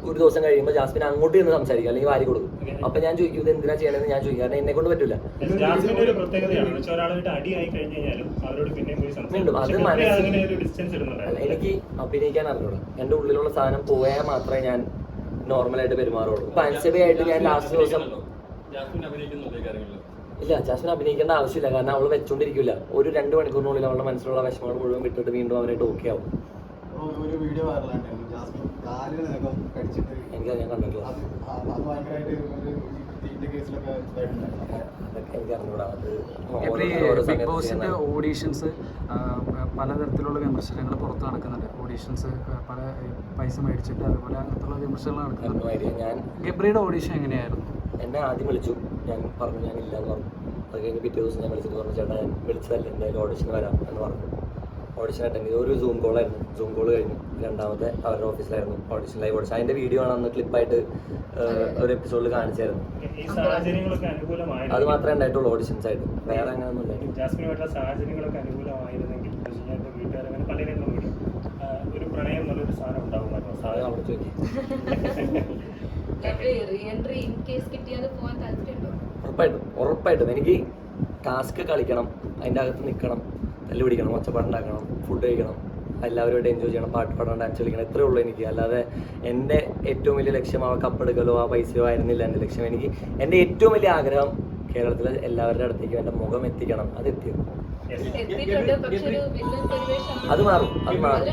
ഒരു ദിവസം കഴിയുമ്പോൾ ജാസ്മിൻ അങ്ങോട്ട് നിന്ന് സംസാരിക്കും അല്ലെങ്കിൽ വാരി കൊടുക്കും. അപ്പൊ ഞാൻ ചോദിക്കും ഇത് എന്തിനാ ചെയ്യണമെന്ന് ഞാൻ ചോദിക്കും കാരണം എന്നെ കൊണ്ട് പറ്റില്ല ജാസ്മിന്റെ ഒരു പ്രത്യേകതയാണ് എന്ന് വെച്ചാൽ ഒരാളായിട്ട് കഴിഞ്ഞു കഴിഞ്ഞാലും അവരോട് പിന്നെയും പോയി അത് സംസാരിക്കും പക്ഷേ മനസ്സിൽ- ഒരു ഡിസ്റ്റൻസ് അല്ല, എനിക്ക് അഭിനയിക്കാൻ അറിഞ്ഞൂടാ. എന്റെ ഉള്ളിലുള്ള സാധനം പോയാൽ മാത്രമേ ഞാൻ നോർമലായിട്ട് പെരുമാറുള്ളൂ. ഇപ്പൊ അൻസബിയായിട്ട് ഞാൻ ലാസ്റ്റ് ദിവസം ഇല്ല ജാസ്മിൻ അഭിനയിക്കേണ്ട ആവശ്യമില്ല. കാരണം അവൾ വെച്ചോണ്ടിരിക്കില്ല ഒരു രണ്ട് മണിക്കൂറിനുള്ളിൽ അവളുടെ മനസ്സിലുള്ള വിഷമങ്ങൾ മുഴുവൻ വിട്ടിട്ട് വീണ്ടും അവരായിട്ട് ഓക്കെ ആവും. ഒരു- വീഡിയോ വൈറലായിട്ടായിരുന്നു ജാസ്മിൻ കാലിന് നഖം കടിച്ചിട്ട് ഞാൻ കണ്ടിട്ടില്ല. അത് ഭയങ്കരമായിട്ട് എനിക്ക് ഓരോ ബിഗ് ബോസിന്റെ. ഓഡീഷൻസ് പലതരത്തിലുള്ള വിമർശനങ്ങൾ പുറത്ത് നടക്കുന്നുണ്ട്. ഓഡീഷൻസ് പല പൈസ മേടിച്ചിട്ട് അതുപോലെ അങ്ങനത്തുള്ള വിമർശനങ്ങൾ നടക്കുന്നുണ്ട്. ഞാൻ ഗബ്രിയുടെ ഓഡീഷൻ എങ്ങനെയായിരുന്നു? എന്നെ ആദ്യം വിളിച്ചു. ഞാൻ പറഞ്ഞു ഞാൻ ഇല്ല എന്ന് പറഞ്ഞു. അത് കഴിഞ്ഞ് പിറ്റേ ദിവസം ഞാൻ വിളിച്ചിട്ട് പറഞ്ഞു ചേട്ടാ ഞാൻ വിളിച്ചതല്ല എന്തായാലും ഓഡിഷന് വരാം എന്ന് പറഞ്ഞു. ഓഡിഷൻ അറ്റൻഡ് ചെയ്തു ഒരു സൂം കോളായിരുന്നു സൂം കോൾ കഴിഞ്ഞു. രണ്ടാമത്തെ അവരുടെ ഓഫീസിലായിരുന്നു ഓഡിഷൻ ലൈവ് ഓഡിഷൻ അതിന്റെ വീഡിയോ ആണ് അന്ന് ക്ലിപ്പായിട്ട് ഒരു എപ്പിസോഡിൽ കാണിച്ചായിരുന്നു. അത് മാത്രമേ ഉണ്ടായിട്ടുള്ളൂ ഓഡിഷൻസ് ആയിട്ട്. വേറെ അങ്ങനെ ഒന്നും ഇല്ലായിരുന്നു ഒരു പ്രണയം എന്നുള്ളൊരു സാധനം ഉണ്ടാകുമായിരുന്നു അത് സാധനം അവിടെ ചോദിക്കും. ഉറപ്പായിട്ടും ഉറപ്പായിട്ടും. എനിക്ക് ടാസ്ക് കളിക്കണം അതിന്റെ അകത്ത് നിൽക്കണം തല്ലു പിടിക്കണം ഒച്ചപ്പാടുണ്ടാക്കണം ഫുഡ് കഴിക്കണം എല്ലാവരുമായിട്ട് എൻജോയ് ചെയ്യണം പാട്ട് പാടണം ഡാൻസ് കളിക്കണം ഇത്രേ ഉള്ളൂ എനിക്ക്. അല്ലാതെ എന്റെ ഏറ്റവും വലിയ ലക്ഷ്യം ആ കപ്പെടുക്കലോ ആ പൈസയോ ആയിരുന്നില്ല എന്റെ ലക്ഷ്യം. എനിക്ക് എന്റെ ഏറ്റവും വലിയ ആഗ്രഹം കേരളത്തിലെ എല്ലാവരുടെ അടുത്തേക്കും എന്റെ മുഖം എത്തിക്കണം. അത് എത്തിയോ? അത് മാറും അത് മാറും.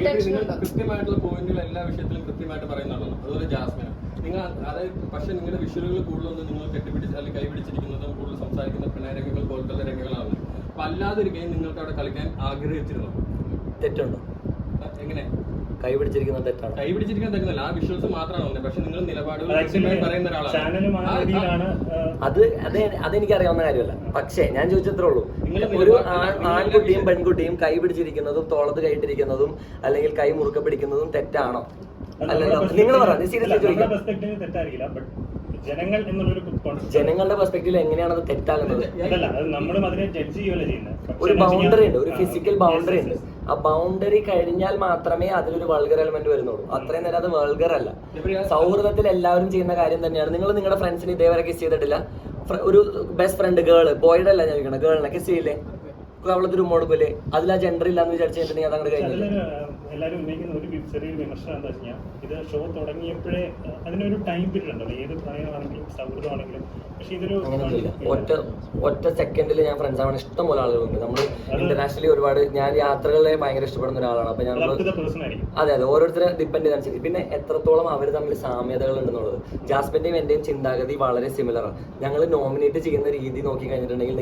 കൃത്യമായിട്ടുള്ള പോയിന്റുകൾ എല്ലാ വിഷയത്തിലും കൃത്യമായിട്ട് പറയുന്നുണ്ടല്ലോ. അതുപോലെ ജാസ്മിനും നിങ്ങൾ അതായത് പക്ഷെ നിങ്ങളുടെ വിഷ്വലുകൾ കൂടുതലൊന്നും നിങ്ങൾ കെട്ടിപ്പിടിച്ച് അല്ലെങ്കിൽ കൈപിടിച്ചിരിക്കുന്നതും കൂടുതൽ സംസാരിക്കുന്ന പ്രണയരംഗങ്ങൾ പോലത്തെ രംഗങ്ങളാണ്. അപ്പൊ അല്ലാതെ ഒരു ഗെയിം നിങ്ങൾക്ക് അവിടെ കളിക്കാൻ ആഗ്രഹിച്ചിരുന്നു? തെറ്റുണ്ടോ? എങ്ങനെ? കൈപിടിച്ചിരിക്കുന്ന തെറ്റാണ്? കൈപിടിച്ചിരിക്കുന്ന തെറ്റല്ല ആ വിഷ്വൽസ് മാത്രമാണ് വന്നത്. പക്ഷെ നിങ്ങൾ നിലപാടുകൾ പറയുന്ന ഒരാളാണ്. അത് അത് അതെനിക്ക് അറിയാവുന്ന കാര്യമല്ല. പക്ഷേ ഞാൻ ചോദിച്ചത്രേ ഉള്ളൂ. ഒരു ആൺകുട്ടിയും പെൺകുട്ടിയും കൈ പിടിച്ചിരിക്കുന്നതും തോളത്ത് കൈയിട്ടിരിക്കുന്നതും അല്ലെങ്കിൽ കൈ മുറുക്ക പിടിക്കുന്നതും തെറ്റാണോ? അല്ലല്ലോ നിങ്ങൾ സീരിയസ്ലി ചോദിക്കാം. ജനങ്ങൾ എന്നുള്ളൊരു ജനങ്ങളുടെ പെർസ്പെക്റ്റീവിൽ എങ്ങനെയാണ് അത് തെറ്റാകുന്നത് ഒരു ബൗണ്ടറി ഉണ്ട് ഒരു ഫിസിക്കൽ ബൗണ്ടറി ഉണ്ട്. ആ ബൗണ്ടറി കഴിഞ്ഞാൽ മാത്രമേ അതിലൊരു വൾഗർ എലമെന്റ് വരുന്നുള്ളൂ. അത്രയും നേരം അത് വൾഗർ അല്ല. സൗഹൃദത്തിൽ എല്ലാവരും ചെയ്യുന്ന കാര്യം തന്നെയാണ്. നിങ്ങൾ നിങ്ങളുടെ ഫ്രണ്ട്സിന് ഇതേവരെ കിസ് ചെയ്തിട്ടില്ല? ഒരു ബെസ്റ്റ് ഫ്രണ്ട് ഗേൾ ബോയുടെ അല്ല ഞാൻ ചോദിക്കണം ഗേളിനെ കിസ് ചെയ്യില്ലേ? അവളത് ഒരു കൊടുക്കില്ലേ അതിൽ ആ ജെൻഡർ ഇല്ലാന്ന് വിചാരിച്ചിട്ടുണ്ടെങ്കിൽ അതങ്ങോട്ട് അങ്ങോട്ട് കഴിഞ്ഞില്ല? എല്ലാവരും ഉന്നയിക്കുന്ന ഒരു ചെറിയൊരു വിമർശനം എന്താ വെച്ചാൽ ഇത് ഷോ തുടങ്ങിയപ്പോഴേ അതിനൊരു ടൈം പീരീഡ് ഉണ്ടല്ലോ. ഏത് പ്രണയമാണെങ്കിലും സൗഹൃദമാണെങ്കിലും. പക്ഷെ ഇതൊരു ഒറ്റ ഒറ്റ സെക്കൻഡിൽ ഞാൻ ഫ്രണ്ട്സ് ആവാൻ ഇഷ്ടം പോലെ ആളുകളുണ്ട്. നമ്മൾ ഇന്റർനാഷണലി ഒരുപാട് ഞാൻ യാത്രകളെ ഭയങ്കര ഇഷ്ടപ്പെടുന്ന ഒരാളാണ്. അപ്പൊ ഞാൻ അതെ അതെ. ഓരോരുത്തരെ ഡിപ്പെൻഡ് ചെയ്തനുസരിച്ച് പിന്നെ എത്രത്തോളം അവർ തമ്മിൽ സാമ്യതകൾ ഉണ്ടെന്നുള്ളത്. ജാസ്മിന്റെയും എന്റെയും ചിന്താഗതി വളരെ സിമിലർ ആണ്. ഞങ്ങൾ നോമിനേറ്റ് ചെയ്യുന്ന രീതി നോക്കി കഴിഞ്ഞിട്ടുണ്ടെങ്കിൽ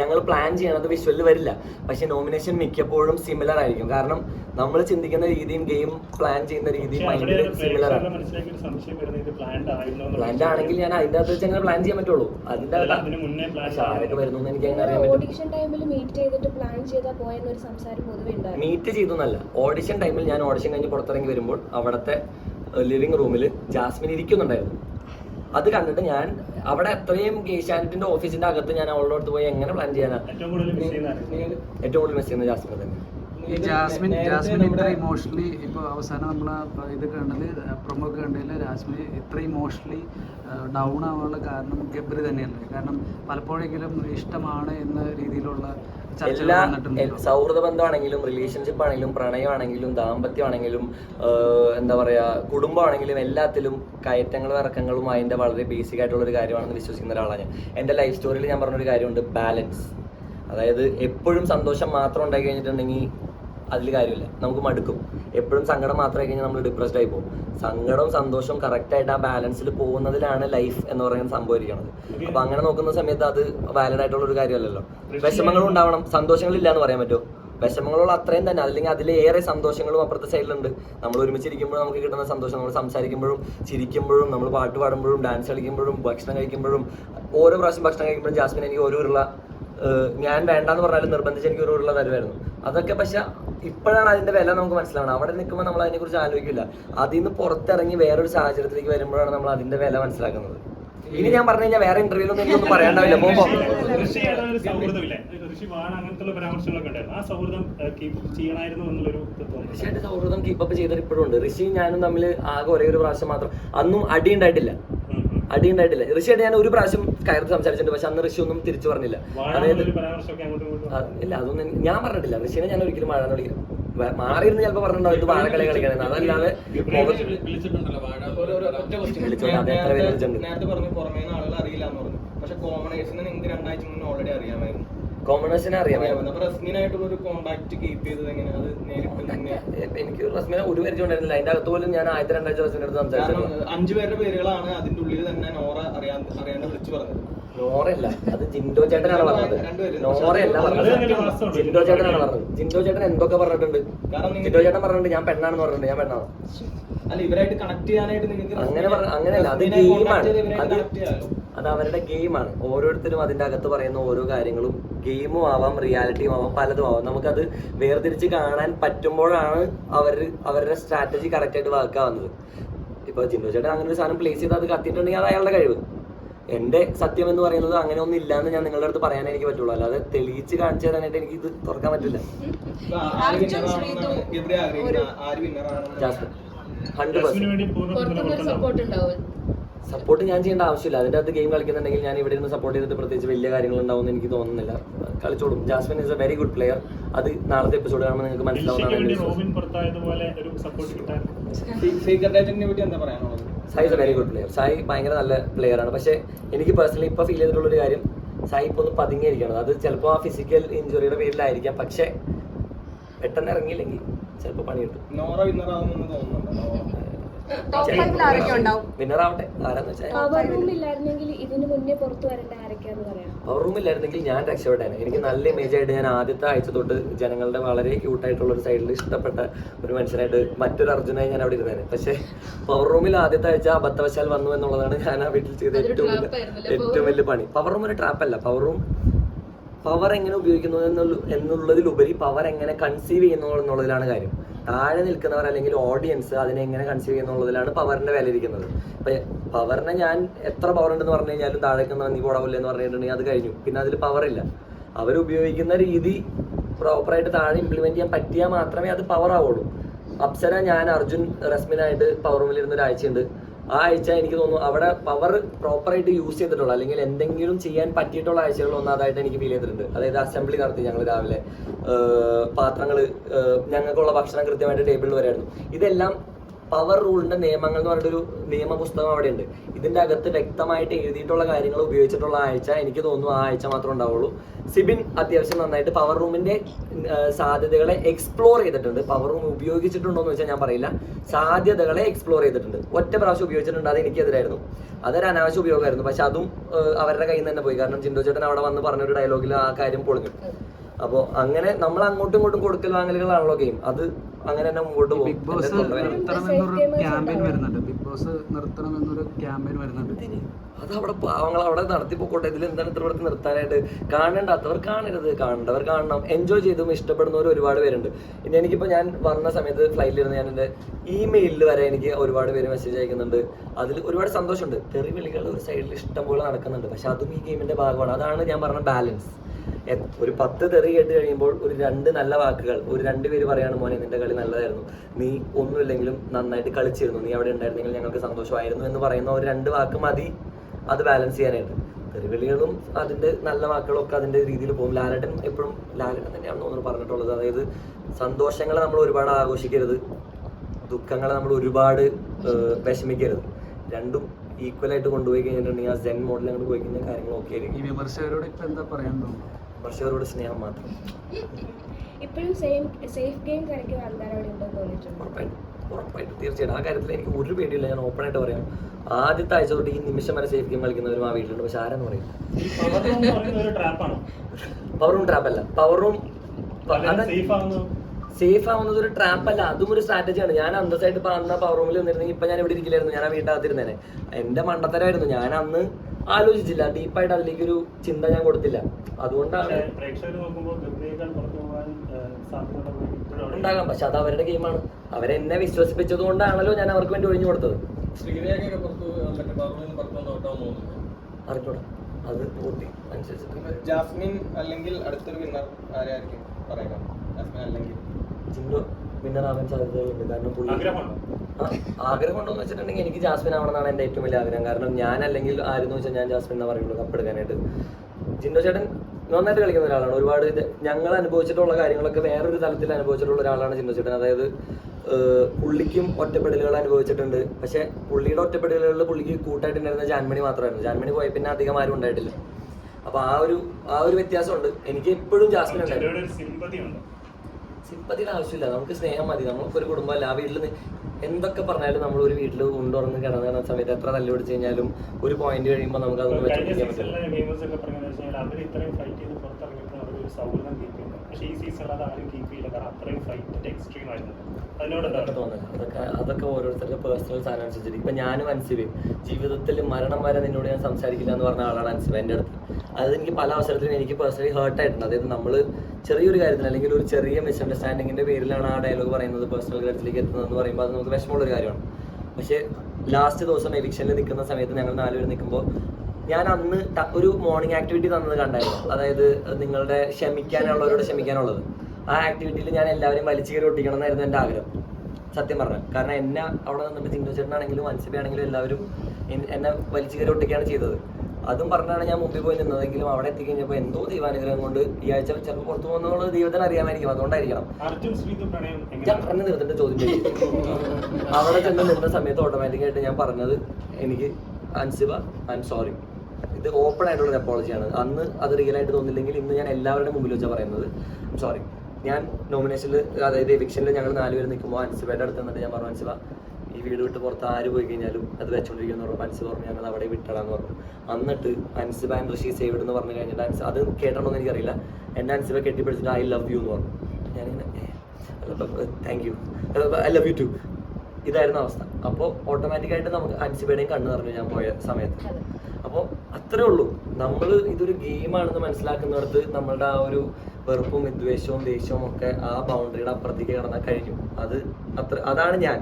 ഞങ്ങൾ പ്ലാൻ ചെയ്യണത് വിഷ്വലിൽ വരില്ല. പക്ഷെ നോമിനേഷൻ മിക്കപ്പോഴും സിമിലർ ആയിരിക്കും. കാരണം നമ്മൾ ചിന്തിക്കുന്ന രീതിയും ഗെയിം പ്ലാൻ ചെയ്യുന്ന രീതിയും ഭയങ്കര സിമിലർ ആണ്. മനസ്സിലേക്ക് ഒരു സംശയം വരുന്നത് പ്ലാൻഡ് ആണെങ്കിൽ ഞാൻ അതിന്റെ അകത്ത് വെച്ച് അങ്ങനെ പ്ലാൻ ചെയ്യാൻ പറ്റുള്ളൂ. അതിന്റെ പക്ഷെ ആരൊക്കെ വരുന്നു എന്ന് എനിക്ക് അങ്ങനെ അറിയാൻ പറ്റും. ഓഡിഷൻ ടൈമിൽ മീറ്റ് ചെയ്തിട്ട് പ്ലാൻ ചെയ്താൽ പോയെന്നൊരു സംസാരം പൊതുവെ ഉണ്ടായിരുന്നു. മീറ്റ് ചെയ്തൊന്നല്ല ഓഡിഷൻ ടൈമിൽ ഞാൻ ഓഡിഷൻ കഴിഞ്ഞ് പുറത്തിറങ്ങി വരുമ്പോൾ അവിടുത്തെ ലിവിംഗ് റൂമിൽ ജാസ്മിൻ ഇരിക്കുന്നുണ്ടായിരുന്നു. അത് കണ്ടിട്ട് ഞാൻ അവിടെ അത്രയും ഏഷ്യാനെറ്റിന്റെ ഓഫീസിന്റെ അകത്ത് ഞാൻ അവളുടെ അടുത്ത് പോയി എങ്ങനെ പ്ലാൻ ചെയ്യാനാണ് ഏറ്റവും കൂടുതൽ മിസ് ചെയ്യുന്ന ആരാണ്? ഏറ്റവും കൂടുതൽ മിസ് ചെയ്യുന്ന ജാസ്മിൻ തന്നെ. ഈ ജാസ്മിൻ ജാസ്മിൻ ഇത്ര ഇമോഷണലി ഇപ്പോൾ അവസാനം നമ്മൾ ഇത് കണ്ടത് പ്രൊമോ കണ്ടതിൽ ജാസ്മിൻ ഇത്ര ഇമോഷണലി ഡൗൺ ആവാനുള്ള കാരണം ഗബ്രി തന്നെയല്ലേ? കാരണം പലപ്പോഴെങ്കിലും ഇഷ്ടമാണ് എന്ന രീതിയിലുള്ള എല്ലാ സൗഹൃദ ബന്ധമാണെങ്കിലും റിലേഷൻഷിപ്പ് ആണെങ്കിലും പ്രണയമാണെങ്കിലും ദാമ്പത്യമാണെങ്കിലും എന്താ പറയാ കുടുംബമാണെങ്കിലും എല്ലാത്തിലും കയറ്റങ്ങളും ഇറക്കങ്ങളും അതിന്റെ വളരെ ബേസിക് ആയിട്ടുള്ള ഒരു കാര്യമാണെന്ന് വിശ്വസിക്കുന്ന ഒരാളാണ് ഞാൻ. എന്റെ ലൈഫ് സ്റ്റോറിയിൽ ഞാൻ പറഞ്ഞൊരു കാര്യമുണ്ട് ബാലൻസ് അതായത് എപ്പോഴും സന്തോഷം മാത്രം ഉണ്ടായി കഴിഞ്ഞിട്ടുണ്ടെങ്കിൽ അതിൽ കാര്യമില്ല. നമുക്ക് മടുക്കും. എപ്പോഴും സങ്കടം മാത്രമായി കഴിഞ്ഞാൽ നമ്മൾ ഡിപ്രസ്ഡ് ആയി പോകും. സങ്കടവും സന്തോഷവും കറക്റ്റായിട്ട് ആ ബാലൻസിൽ പോകുന്നതിലാണ് ലൈഫ് എന്ന് പറയുന്ന സംഭവം ഇരിക്കുന്നത് അപ്പൊ അങ്ങനെ നോക്കുന്ന സമയത്ത് അത് വാലിഡ് ആയിട്ടുള്ള ഒരു കാര്യമല്ലല്ലോ. വിഷമങ്ങളും ഉണ്ടാവണം. സന്തോഷങ്ങളില്ല എന്ന് പറയാൻ പറ്റുമോ? വിഷമങ്ങളുള്ള അത്രയും തന്നെ. അല്ലെങ്കിൽ അതിലേറെ സന്തോഷങ്ങളും അപ്പുറത്തെ സൈഡിലുണ്ട് നമ്മൾ ഒരുമിച്ചിരിക്കുമ്പോൾ നമുക്ക് കിട്ടുന്ന സന്തോഷം. നമ്മൾ സംസാരിക്കുമ്പോഴും ചിരിക്കുമ്പോഴും നമ്മൾ പാട്ട് പാടുമ്പോഴും ഡാൻസ് കളിക്കുമ്പോഴും ഭക്ഷണം കഴിക്കുമ്പോഴും ഓരോ പ്രാവശ്യം ഭക്ഷണം കഴിക്കുമ്പോഴും ജാസ്മിൻ എനിക്ക് ഓരോ ഉരുള ഏഹ് ഞാൻ വേണ്ടാന്ന് പറഞ്ഞാലും നിർബന്ധിച്ച് എനിക്ക് ഒരു ഉരുള തരുമായിരുന്നു അതൊക്കെ പക്ഷെ ഇപ്പോഴാണ് അതിന്റെ വില നമുക്ക് മനസ്സിലാവണം അവിടെ നിൽക്കുമ്പോൾ നമ്മൾ അതിനെ കുറിച്ച് ആലോചിക്കില്ല. അതിൽ നിന്ന് പുറത്തിറങ്ങി വേറൊരു സാഹചര്യത്തിലേക്ക് വരുമ്പോഴാണ് നമ്മൾ അതിന്റെ വില മനസ്സിലാക്കുന്നത്. ഇനി ഞാൻ പറഞ്ഞു കഴിഞ്ഞാൽ വേറെ ഇന്റർവ്യൂ ഒന്നും എനിക്കൊന്നും പറയാണ്ടാവില്ല. പോകുമ്പോ ആ സൗഹൃദം കീപ്പ് കീപ്പപ്പ് ചെയ്തിട്ട് ഇപ്പോഴും ഉണ്ട്. ഋഷി ഞാനും തമ്മിൽ ആകെ ഒരേ ഒരു പ്രാവശ്യം മാത്രം. അന്നും അടി ഉണ്ടായിട്ടില്ല. അടി ഉണ്ടായിട്ടില്ല ഋഷിയായിട്ട് ഞാൻ ഒരു പ്രാവശ്യം കയറി സംസാരിച്ചിട്ടുണ്ട് പക്ഷെ അന്ന് ഋഷി ഒന്നും തിരിച്ചു പറഞ്ഞില്ല. അതായത് ഇല്ല അതൊന്നും ഞാൻ പറഞ്ഞിട്ടില്ല. ഋഷിനെ ഞാൻ ഒരിക്കലും മഴ വിളിക്കും മാറിയിരുന്ന് ചിലപ്പോൾ പറഞ്ഞിട്ടുണ്ടാവും ഇത് വാഴക്കളി കളിക്കണേ അതല്ലാതെ മുഖത്ത് വിളി- വിളിച്ചിട്ടുണ്ടല്ലോ വാഴ. ഒരു ഒരു ഒറ്റ question. വിളിച്ചോട്ടെ, അത് എത്ര പേര് വിളിച്ചിട്ടുണ്ട്? നേരിട്ട് അറിയാം എനിക്ക് റസ്മിനെ ഒരു പരിചയം ഉണ്ടായിരുന്നില്ല. അതിന്റെ അകത്ത് പോലും ഞാൻ ആയിരത്തി രണ്ടാഴ്ച അടുത്ത് സംസാരിച്ചിരുന്നു ഏഹ്, അഞ്ചു പേരുടെ പേരുകളാണ് അതിന്റെ ഉള്ളിൽ തന്നെ നോറ അറിയാൻ അറിയാണ്ട് വിളിച്ചു പറഞ്ഞത്. നോറയല്ല അത് ജിൻഡോ ചേട്ടനാണ് പറഞ്ഞത്. നോറയല്ല പറഞ്ഞത്. ജിൻഡോ ചേട്ടനാണ് പറഞ്ഞത്. ജിൻഡോ ചേട്ടൻ എന്തൊക്കെ പറഞ്ഞിട്ടുണ്ട്? ജിൻഡോ ചേട്ടൻ പറഞ്ഞിട്ടുണ്ട് ഞാൻ പെണ്ണാണെന്ന് പറഞ്ഞിട്ടുണ്ട് ഞാൻ പെണ്ണാണ്. അല്ല ഇവരായിട്ട് കണക്ട് ചെയ്യാനായിട്ട് നിങ്ങൾക്ക് അങ്ങനെ അങ്ങനെയല്ല അത് ഗെയിമാണ്. അത് അത് അവരുടെ ഗെയിമാണ്. ഓരോരുത്തരും അതിന്റെ അകത്ത് പറയുന്ന ഓരോ കാര്യങ്ങളും ഗെയിമും ആവാം റിയാലിറ്റിയും ആവാം പലതും ആവാം. നമുക്കത് വേർതിരിച്ച് കാണാൻ പറ്റുമ്പോഴാണ് അവർ അവരുടെ സ്ട്രാറ്റജി കറക്റ്റ് ആയിട്ട് വർക്ക് ആവുന്നത്. ഇപ്പൊ ജിൻഡോ ചേട്ടൻ അങ്ങനെ ഒരു സാധനം പ്ലേസ് ചെയ്ത് അത് കത്തിയിട്ടുണ്ടെങ്കിൽ അത് അയാളുടെ കഴിവ്. എന്റെ സത്യം എന്ന് പറയുന്നത് അങ്ങനെ ഒന്നും ഇല്ലാന്ന് ഞാൻ നിങ്ങളുടെ അടുത്ത് പറയാൻ എനിക്ക് പറ്റുള്ളൂ. അല്ലാതെ തെളിയിച്ച് കാണിച്ചു തരാനായിട്ട് എനിക്ക് ഇത് തുറക്കാൻ പറ്റില്ല. ഹൺഡ്രഡ് പെർസെന്റ് സപ്പോർട്ട് ഞാൻ ചെയ്യേണ്ട ആവശ്യമില്ല. അതിന്റെ അകത്ത് ഗെയിം കളിക്കുന്നുണ്ടെങ്കിൽ ഞാൻ ഇവിടെ നിന്ന് സപ്പോർട്ട് ചെയ്തിട്ട് പ്രത്യേകിച്ച് വലിയ കാര്യങ്ങൾ ഉണ്ടാവുമെന്ന് എനിക്ക് തോന്നുന്നില്ല. കളിച്ചോളും. Jasmine is a very good player അത് നാളത്തെ എപ്പിസോഡ് കാണുമ്പോൾ നിങ്ങൾക്ക് മനസ്സിലാവുന്നതാണ് Sai is a very good player Sai ഭയങ്കര നല്ല പ്ലെയർ ആണ്. പക്ഷേ എനിക്ക് പേഴ്സണലി ഇപ്പോൾ ഫീൽ ചെയ്തിട്ടുള്ള ഒരു കാര്യം സായി ഇപ്പോൾ ഒന്ന് പതുങ്ങിയിരിക്കണം അത് ചിലപ്പോൾ ആ ഫിസിക്കൽ ഇഞ്ചുറിയുടെ പേരിലായിരിക്കാം. പക്ഷേ പെട്ടെന്ന് ഇറങ്ങിയില്ലെങ്കിൽ ചിലപ്പോൾ പണി കിട്ടും നോറ വിന്നറാവുമെന്ന് തോന്നുന്നുണ്ടോ? വിന്നർ ആവട്ടെ. ആരാന്ന് വെച്ചാൽ പവർ റൂം ഇല്ലായിരുന്നെങ്കിൽ ഇതിന് മുന്നേ പുറത്തു വരേണ്ട ആരൊക്കെയാന്ന് പറയാം. പവർ റൂമില്ലായിരുന്നെങ്കിൽ ഞാൻ രക്ഷപ്പെട്ടേനെ എനിക്ക് നല്ല ഇമേജ് ആയിട്ട് ഞാൻ ആദ്യത്തെ ആഴ്ച തൊട്ട് ജനങ്ങളുടെ വളരെ ക്യൂട്ടായിട്ടുള്ള ഒരു സൈഡിൽ ഇഷ്ടപ്പെട്ട ഒരു മനുഷ്യനായിട്ട് മറ്റൊരു അർജുനായി ഞാൻ അവിടെ ഇരുന്നേനെ പക്ഷേ പവർ റൂമിൽ ആദ്യത്തെ ആഴ്ച അബദ്ധവശാൽ വന്നു എന്നുള്ളതാണ് ഞാൻ ആ വീട്ടിൽ ചെയ്ത ഏറ്റവും വലിയ ഏറ്റവും വലിയ പണി. പവർ റൂം ഒരു ട്രാപ്പ് അല്ല. പവർ റൂം പവർ എങ്ങനെ ഉപയോഗിക്കുന്നു എന്നുള്ള എന്നുള്ളതിലുപരി പവർ എങ്ങനെ കൺസീവ് ചെയ്യുന്നു എന്നുള്ളതിലാണ് കാര്യം. താഴെ നിൽക്കുന്നവർ അല്ലെങ്കിൽ ഓഡിയൻസ് അതിനെ എങ്ങനെ കൺസീവ് ചെയ്യുന്നുള്ളതിലാണ് പവറിന്റെ വില ഇരിക്കുന്നത്. അപ്പൊ പവറിനെ ഞാൻ എത്ര പവർ ഉണ്ടെന്ന് പറഞ്ഞു കഴിഞ്ഞാലും താഴെ നിൽക്കുന്ന നീ എന്ന് പറഞ്ഞിട്ടുണ്ടെങ്കിൽ അത് കഴിഞ്ഞു. പിന്നെ അതിൽ അവർ ഉപയോഗിക്കുന്ന രീതി പ്രോപ്പറായിട്ട് താഴെ ഇംപ്ലിമെന്റ് ചെയ്യാൻ പറ്റിയാൽ മാത്രമേ അത് പവർ ആവുള്ളൂ. അപ്സര ഞാൻ അർജുൻ റസ്മിനായിട്ട് പവർ റൂമിൽ ഇരുന്ന ഒരാഴ്ചയുണ്ട്. ആ ആഴ്ച എനിക്ക് തോന്നുന്നു അവിടെ പവർ പ്രോപ്പറായിട്ട് യൂസ് ചെയ്തിട്ടുള്ള. അല്ലെങ്കിൽ എന്തെങ്കിലും ചെയ്യാൻ പറ്റിയിട്ടുള്ള ആഴ്ചകളൊന്നും ഒന്നാതായിട്ട് എനിക്ക് ഫീൽ ചെയ്തിട്ടുണ്ട്. അതായത് അസംബ്ലി നടത്തി ഞങ്ങൾ രാവിലെ പാത്രങ്ങൾ ഞങ്ങൾക്കുള്ള ഭക്ഷണം കൃത്യമായിട്ട് ടേബിളിൽ വരായിരുന്നു. ഇതെല്ലാം പവർ റൂളിന്റെ നിയമങ്ങൾ എന്ന് പറഞ്ഞിട്ടൊരു നിയമപുസ്തകം അവിടെ ഉണ്ട് ഇതിന്റെ അകത്ത് വ്യക്തമായിട്ട് എഴുതിയിട്ടുള്ള കാര്യങ്ങൾ ഉപയോഗിച്ചിട്ടുള്ള ആഴ്ച എനിക്ക് തോന്നുന്നു ആ ആഴ്ച മാത്രമേ ഉണ്ടാവുള്ളൂ. സിബിൻ അത്യാവശ്യം നന്നായിട്ട് പവർ റൂമിന്റെ സാധ്യതകളെ എക്സ്പ്ലോർ ചെയ്തിട്ടുണ്ട്. പവർ റൂം ഉപയോഗിച്ചിട്ടുണ്ടോ എന്ന് വെച്ചാൽ ഞാൻ പറയില്ല. സാധ്യതകളെ എക്സ്പ്ലോർ ചെയ്തിട്ടുണ്ട്. ഒറ്റ പ്രാവശ്യം ഉപയോഗിച്ചിട്ടുണ്ട് അത് എനിക്കെതിരായിരുന്നു. അതൊരു അനാവശ്യ ഉപയോഗമായിരുന്നു. പക്ഷെ അതും അവരുടെ കയ്യിൽ നിന്ന് തന്നെ പോയി. കാരണം ജിൻഡോ ചേട്ടൻ അവിടെ വന്ന് പറഞ്ഞൊരു ഡയലോഗിൽ ആ കാര്യം പൊളിഞ്ഞു. അപ്പോൾ അങ്ങനെ നമ്മൾ അങ്ങോട്ടും ഇങ്ങോട്ടും കൊടുക്കൽ വാങ്ങലുകളാണല്ലോ ഗെയിം അത് അങ്ങനെ തന്നെ മുമ്പോട്ട് പോകും. ബിഗ് ബോസ് എന്റെ. ക്യാമ്പയിൻ വരുന്നുണ്ട്. ബിഗ് ബോസ് ക്യാമ്പയിൻ വരുന്നുണ്ട്. അത് അവിടെ പാവങ്ങൾ അവിടെ നടത്തിപ്പോട്ടെ ഇതിൽ എന്താണ് ഇത്ര ഇവിടെ നിർത്താനായിട്ട്? കാണേണ്ടാത്തവർ കാണരുത്. കാണേണ്ടവർ കാണണം. എൻജോയ് ചെയ്തും ഇഷ്ടപ്പെടുന്നവർ ഒരുപാട് പേരുണ്ട്. ഇനി എനിക്കിപ്പോൾ ഞാൻ വന്ന സമയത്ത് ഫ്ലൈറ്റിലിരുന്ന് ഞാൻ എന്റെ ഇമെയിലിൽ വരെ എനിക്ക് ഒരുപാട് പേര് മെസ്സേജ് അയക്കുന്നുണ്ട്. അതിൽ ഒരുപാട് സന്തോഷമുണ്ട്. തെറി വിളികൾ ഒരു സൈഡിൽ ഇഷ്ടം പോലെ നടക്കുന്നുണ്ട്. പക്ഷെ അതും ഈ ഗെയിമിന്റെ ഭാഗമാണ്. അതാണ് ഞാൻ പറഞ്ഞ ബാലൻസ് ഒരു പത്ത് തെറി കേട്ട് കഴിയുമ്പോൾ ഒരു രണ്ട് നല്ല വാക്കുകൾ ഒരു രണ്ട് പേര് പറയാണ് മോനെ നിന്റെ കളി നല്ലതായിരുന്നു. നീ ഒന്നുമില്ലെങ്കിലും നന്നായിട്ട് കളിച്ചിരുന്നു. നീ അവിടെ ഉണ്ടായിരുന്നെങ്കിൽ ഞങ്ങൾക്ക് സന്തോഷമായിരുന്നു എന്ന് പറയുന്ന ഒരു രണ്ട് വാക്ക് മതി. അത് ബാലൻസ് ചെയ്യാനായിട്ട്. തെറിവിളികളും അതിന്റെ നല്ല വാക്കുകളും ഒക്കെ അതിന്റെ രീതിയിൽ പോകും. ലാലട്ടൻ എപ്പോഴും ലാലട്ടൻ തന്നെയാണ് തോന്നുന്നു പറഞ്ഞിട്ടുള്ളത്. അതായത് സന്തോഷങ്ങളെ നമ്മൾ ഒരുപാട് ആഘോഷിക്കരുത്. ദുഃഖങ്ങളെ നമ്മൾ ഒരുപാട് വിഷമിക്കരുത്. രണ്ടും ഈക്വലായിട്ട് കൊണ്ടുപോയി കഴിഞ്ഞിട്ടുണ്ടെങ്കിൽ ആ സെൻ മോഡൽ അങ്ങോട്ട് പോയി കഴിഞ്ഞാൽ കാര്യങ്ങൾ ഓക്കെ ഈ ആയിരിക്കും വിമർശകരോട് ഇപ്പൊ എന്താ പറയാൻ തോന്നുന്നു കർഷകരോട് സ്നേഹം മാത്രം. ഇപ്പോഴും സെയിം സേഫ് ഗെയിം കളിക്കുന്ന ഉറപ്പായിട്ടും ഉറപ്പായിട്ടും. തീർച്ചയായിട്ടും. ആ കാര്യത്തിൽ എനിക്ക് ഒരു പേടിയില്ല ഞാൻ ഓപ്പൺ ആയിട്ട് പറയാം. ആദ്യത്തെ ആഴ്ച തൊട്ട് ഈ നിമിഷം വരെ സേഫ് ഗെയിം കളിക്കുന്നവരും ആ വീട്ടിലുണ്ട്. പക്ഷെ ആരെന്ന് പറയും പവർ റൂം എന്ന് പറയുന്നത് ഒരു ട്രാപ്പാണോ പവർ റൂം ട്രാപ്പ് അല്ല. പവർ റൂം സേഫ് ആവുന്നു സേഫ് ആവുന്നത്. ഒരു ട്രാപ്പ് അല്ല. അതും ഒരു സ്ട്രാറ്റജിയാണ് ഞാൻ അന്തസ്സായിട്ട് ഇപ്പൊ അന്ന് പവർ റൂമിൽ നിന്നിരുന്നെങ്കിൽ ഇപ്പൊ ഞാൻ ഇവിടെ ഇരിക്കില്ലായിരുന്നു. ഞാൻ ആ വീട്ടിനകത്തിരുന്നേനെ. എന്റെ മണ്ടത്തരമായിരുന്നു. ഞാൻ അന്ന് ആലോചിച്ചില്ല. ഡീപ്പായിട്ട് അതിലേക്ക് ഒരു ചിന്ത ഞാൻ കൊടുത്തില്ല. അതുകൊണ്ടാണ് ഉണ്ടാകാം പക്ഷെ അത് അവരുടെ ഗെയിമാണ് അവരെന്നെ വിശ്വസിപ്പിച്ചത് കൊണ്ടാണല്ലോ ഞാൻ അവർക്ക് വേണ്ടി ഒഴിഞ്ഞു കൊടുത്തത്. അറിഞ്ഞൂടാ. അത് പൂർത്തി. അനുസരിച്ചിട്ട്. ജാസ്മിൻ അല്ലെങ്കിൽ അടുത്തൊരു വിന്നർ ആരായിരിക്കും? പറയുക. ജാസ്മിൻ അല്ലെങ്കിൽ ജിൻഡോ. വിന്നർ ആവാൻ സാധ്യതകളുണ്ട് കാരണം പുള്ളി ആഗ്രഹമുണ്ടോ? എന്ന് വെച്ചിട്ടുണ്ടെങ്കിൽ എനിക്ക് ജാസ്മിൻ ആവണമെന്നാണ് എന്റെ ഏറ്റവും വലിയ ആഗ്രഹം. കാരണം ഞാൻ അല്ലെങ്കിൽ ആരെന്ന് വെച്ചാൽ ഞാൻ ജാസ്മിൻ എന്നാ പറയുള്ളൂ കപ്പെടുക്കാനായിട്ട്. ജിൻഡോ ചേട്ടൻ നന്നായിട്ട് കളിക്കുന്ന ഒരാളാണ്. ഒരുപാട് ഞങ്ങൾ അനുഭവിച്ചിട്ടുള്ള കാര്യങ്ങളൊക്കെ വേറൊരു തലത്തിൽ അനുഭവിച്ചിട്ടുള്ള ഒരാളാണ് ജിൻഡോ ചേട്ടൻ. അതായത് പുള്ളിക്കും ഒറ്റപ്പെടലുകൾ അനുഭവിച്ചിട്ടുണ്ട്. പക്ഷെ പുള്ളിയുടെ ഒറ്റപ്പെടലുകളിൽ പുള്ളിക്ക് കൂട്ടായിട്ടുണ്ടായിരുന്ന ജാൻമണി മാത്രമായിരുന്നു. ജാൻമണി പോയ പിന്നെ അധികം ആരും ഉണ്ടായിട്ടില്ല. അപ്പൊ ആ ഒരു ആ ഒരു വ്യത്യാസമുണ്ട്. എനിക്ക് എപ്പോഴും ജാസ്മിൻ ഉണ്ടായിരുന്നു ചിലരുടെ ഒരു സിമ്പതി ഉണ്ട് സിമ്പതിയുടെ ആവശ്യമില്ല. നമുക്ക് സ്നേഹം മതി. നമുക്ക് ഒരു കുടുംബമല്ല ആ വീട്ടിൽ എന്തൊക്കെ പറഞ്ഞാലും നമ്മൾ ഒരു വീട്ടിൽ ഉണ്ടുറന്ന് കിടന്നു കിടന്ന സമയത്ത് എത്ര തല്ലു പിടിച്ചു കഴിഞ്ഞാലും ഒരു പോയിന്റ് കഴിയുമ്പോൾ നമുക്ക് അതൊന്നും കഴിഞ്ഞ വെച്ചോണ്ടിരിക്കാൻ പറ്റില്ല. പക്ഷേ ഈ സീസണിൽ അത് ആരും കീപ്പ് ചെയ്യില്ല. കാരണം അത്രയും ഫൈറ്റ് എക്സ്ട്രീം ആയിരുന്നു. അതൊക്കെ അതൊക്കെ ഓരോരുത്തരുടെ പേഴ്സണൽ സാധനം അനുസരിച്ചിട്ട് ഇപ്പൊ ഞാനും അൻസിബയും ജീവിതത്തിൽ മരണം വരെ നിന്നോട് ഞാൻ സംസാരിക്കില്ല എന്ന് പറഞ്ഞ ആളാണ് അൻസിബ എന്റെ അടുത്ത്. അത് എനിക്ക് പല അവസരത്തിലും എനിക്ക് പേഴ്സണലി ഹേർട്ട് ആയിട്ടുണ്ട്. അതായത് നമ്മൾ ചെറിയൊരു കാര്യത്തിന് അല്ലെങ്കിൽ ഒരു ചെറിയ മിസ്അണ്ടർസ്റ്റാൻഡിങ്ങിന്റെ പേരിലാണ് ആ ഡയലോഗ് പറയുന്നത് പേഴ്സണൽ കാര്യത്തിലേക്ക് എത്തുന്നതെന്ന് പറയുമ്പോൾ അത് നമുക്ക് വിഷമമുള്ളൊരു കാര്യമാണ്. പക്ഷേ ലാസ്റ്റ് ദിവസം എവിക്ഷനിൽ നിൽക്കുന്ന സമയത്ത് ഞങ്ങൾ നാലുപേർ നിൽക്കുമ്പോൾ ഞാൻ അന്ന് ഒരു മോർണിംഗ് ആക്ടിവിറ്റി തന്നത് കണ്ടായിരുന്നു. അതായത് നിങ്ങളുടെ ക്ഷമിക്കാനുള്ളവരോട് ക്ഷമിക്കാനുള്ളത്. ആ ആക്ടിവിറ്റിയിൽ ഞാൻ എല്ലാവരെയും വലിച്ചു കയറി ഒട്ടിക്കണം എന്നായിരുന്നു എന്റെ ആഗ്രഹം. സത്യം പറഞ്ഞാൽ കാരണം എന്നെ അവിടെ നിന്നിട്ട് ചിന്തു ചേട്ടനാണെങ്കിലും അൻസിബയാണെങ്കിലും എല്ലാവരും എന്നെ വലിച്ചു കയറി ഒട്ടിക്കുകയാണ് ചെയ്തത്. അതും പറഞ്ഞാണ് ഞാൻ മുമ്പിൽ പോയി നിന്നതെങ്കിലും അവിടെ എത്തിക്കഴിഞ്ഞപ്പോൾ എന്തോ ദൈവാനുഗ്രഹം കൊണ്ട് ഈ ആഴ്ച ചിലപ്പോൾ പുറത്തു പോകുന്നത് ദൈവത്തിന് അറിയാമായിരിക്കും. അതുകൊണ്ടായിരിക്കണം. ഞാൻ പറഞ്ഞു നിർത്തിട്ട് ചോദ്യം അവിടെ ചെന്ന് നിന്ന സമയത്ത് ഓട്ടോമാറ്റിക്കായിട്ട് ഞാൻ പറഞ്ഞത് എനിക്ക് അൻസിബ ഐ എം സോറി ഇത് ഓപ്പൺ ആയിട്ടുള്ള ഒരു അപ്പോളജിയാണ് അന്ന് അത് റിയൽ ആയിട്ട് തോന്നില്ലെങ്കിൽ ഇന്ന് ഞാൻ എല്ലാവരുടെ മുമ്പിൽ വെച്ചാൽ പറയുന്നത്. സോറി ഞാൻ നോമിനേഷനിൽ അതായത് എവിക്ഷനിൽ ഞങ്ങൾ നാലുപേർ നിൽക്കുമ്പോൾ അൻസിബയുടെ അടുത്ത് നിന്നിട്ട് ഞാൻ പറഞ്ഞു അൻസിബ ഈ വീട് വിട്ട് പുറത്ത് ആര് പോയി കഴിഞ്ഞാലും അത് വെച്ചോണ്ടിരിക്കുന്ന പറഞ്ഞു. അൻസിബ പറഞ്ഞു ഞങ്ങൾ അവിടെ വിട്ടടാന്ന് പറഞ്ഞു. എന്നിട്ട് അൻസിബ ആൻഡ് ഋഷി സേവ്ഡ് എന്ന് പറഞ്ഞു കഴിഞ്ഞിട്ട് അൻസ് അത് കേട്ടണമെന്ന് എനിക്കറിയില്ല. എന്നെ അൻസിബ കെട്ടിപ്പിടിച്ചിട്ട് ഐ ലവ് യു എന്ന് പറഞ്ഞു. ഞാനിങ്ങനെ thank you I love you too ഇതായിരുന്നു അവസ്ഥ. അപ്പോൾ ഓട്ടോമാറ്റിക്കായിട്ട് നമുക്ക് അൻസിബയുടെയും കണ്ണു നിറഞ്ഞു ഞാൻ പോയ സമയത്ത്. അപ്പോൾ അത്രേ ഉള്ളൂ. നമ്മൾ ഇതൊരു ഗെയിമാണെന്ന് മനസ്സിലാക്കുന്നിടത്ത് നമ്മളുടെ ആ ഒരു വെറുപ്പും വിദ്വേഷവും ദേഷ്യവും ഒക്കെ ആ ബൗണ്ടറിയുടെ അപ്പുറത്തേക്ക് കടന്നാൽ കഴിഞ്ഞു. അത് അത്ര അതാണ് ഞാൻ.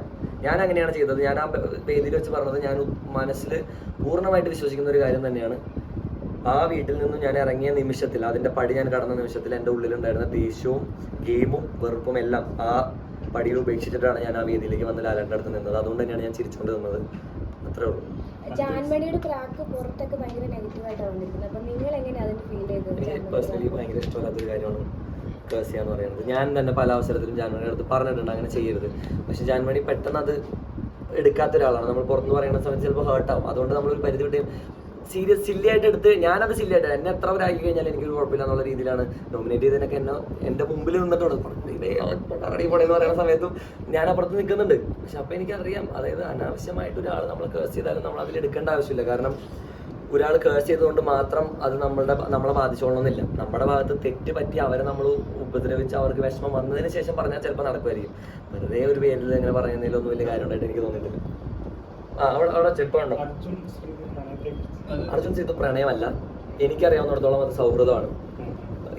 ഞാൻ അങ്ങനെയാണ് ചെയ്തത്. ഞാൻ ആ വേദിയിൽ വെച്ച് പറഞ്ഞത് ഞാൻ മനസ്സിൽ പൂർണമായിട്ട് വിശ്വസിക്കുന്ന ഒരു കാര്യം തന്നെയാണ്. ആ വീട്ടിൽ നിന്നും ഞാൻ ഇറങ്ങിയ നിമിഷത്തിൽ അതിന്റെ പടി ഞാൻ കടന്ന നിമിഷത്തിൽ എന്റെ ഉള്ളിലുണ്ടായിരുന്ന ദേഷ്യവും ഗെയിമും വെറുപ്പും എല്ലാം ആ പടിയിൽ ഉപേക്ഷിച്ചിട്ടാണ് ഞാൻ ആ വേദിയിലേക്ക് വന്ന് ലാലേട്ടന്റെ അടുത്ത് നിന്നത്. അതുകൊണ്ട് തന്നെയാണ് ഞാൻ ചിരിച്ചുകൊണ്ട് നിന്നത്. അത്രേ ഉള്ളൂ. ജാൻമണിയുടെ ക്രാക്ക് പുറത്തൊക്കെ ഭയങ്കര നെഗറ്റീവായിട്ടാണ് വന്നിരിക്കുന്നത്. അപ്പം നിങ്ങൾ എങ്ങനെയാണ് അതിന് ഫീൽ ചെയ്തത് പേഴ്സണലി ഭയങ്കര ഇഷ്ടമില്ലാത്തൊരു കാര്യമാണ് കേസ് ചെയ്യാന്ന് പറയുന്നത്. ഞാൻ തന്നെ പല അവസരത്തിലും ജാൻമണിയുടെ അടുത്ത് പറഞ്ഞിട്ടുണ്ട് അങ്ങനെ ചെയ്യരുത്. പക്ഷെ ജാൻമണി പെട്ടെന്ന് അത് എടുക്കാത്ത ഒരാളാണ്. നമ്മൾ പുറത്ത് പറയുന്ന സമയത്ത് ചിലപ്പോൾ ഹേർട്ടാവും അതുകൊണ്ട് നമ്മൾ ഒരു പരിധി വിട്ട് സീരിയസ് സില്ലി ആയിട്ട് എടുത്ത് ഞാനത് സില്ലി ആയിട്ട് എന്നെ എത്ര പേരാക്കി കഴിഞ്ഞാൽ എനിക്കൊരു കുഴപ്പമില്ല എന്നുള്ള രീതിയിലാണ് നോമിനേറ്റ് ചെയ്തതിനൊക്കെ എന്നെ എന്റെ മുമ്പിൽ നിന്നിട്ടുണ്ട്. റെഡി പോണെന്ന് പറയുന്ന സമയത്തും ഞാൻ അപ്പുറത്ത് നിൽക്കുന്നുണ്ട്. പക്ഷെ അപ്പോൾ എനിക്കറിയാം. അതായത് അനാവശ്യമായിട്ട് ഒരാൾ നമ്മൾ കേസ് ചെയ്താലും നമ്മൾ അതിൽ എടുക്കേണ്ട ആവശ്യമില്ല. കാരണം ഒരാൾ കേസ് ചെയ്തുകൊണ്ട് മാത്രം അത് നമ്മളുടെ നമ്മളെ ബാധിച്ചോളണമെന്നില്ല. നമ്മുടെ ഭാഗത്ത് തെറ്റ് പറ്റി അവരെ നമ്മൾ ഉപദ്രവിച്ച് അവർക്ക് വിഷമം വന്നതിന് ശേഷം പറഞ്ഞാൽ ചിലപ്പോൾ നടക്കുമായിരിക്കും. വെറുതെ ഒരു പേരിൽ ഇങ്ങനെ പറയുന്നതിലൊന്നും വലിയ കാര്യമായിട്ട് എനിക്ക് തോന്നിയിട്ടില്ല. അവിടെ അവിടെ ചെപ്പ് അർജുൻ സീതു പ്രണയമല്ല. എനിക്കറിയാവുന്നിടത്തോളം അത് സൗഹൃദമാണ്.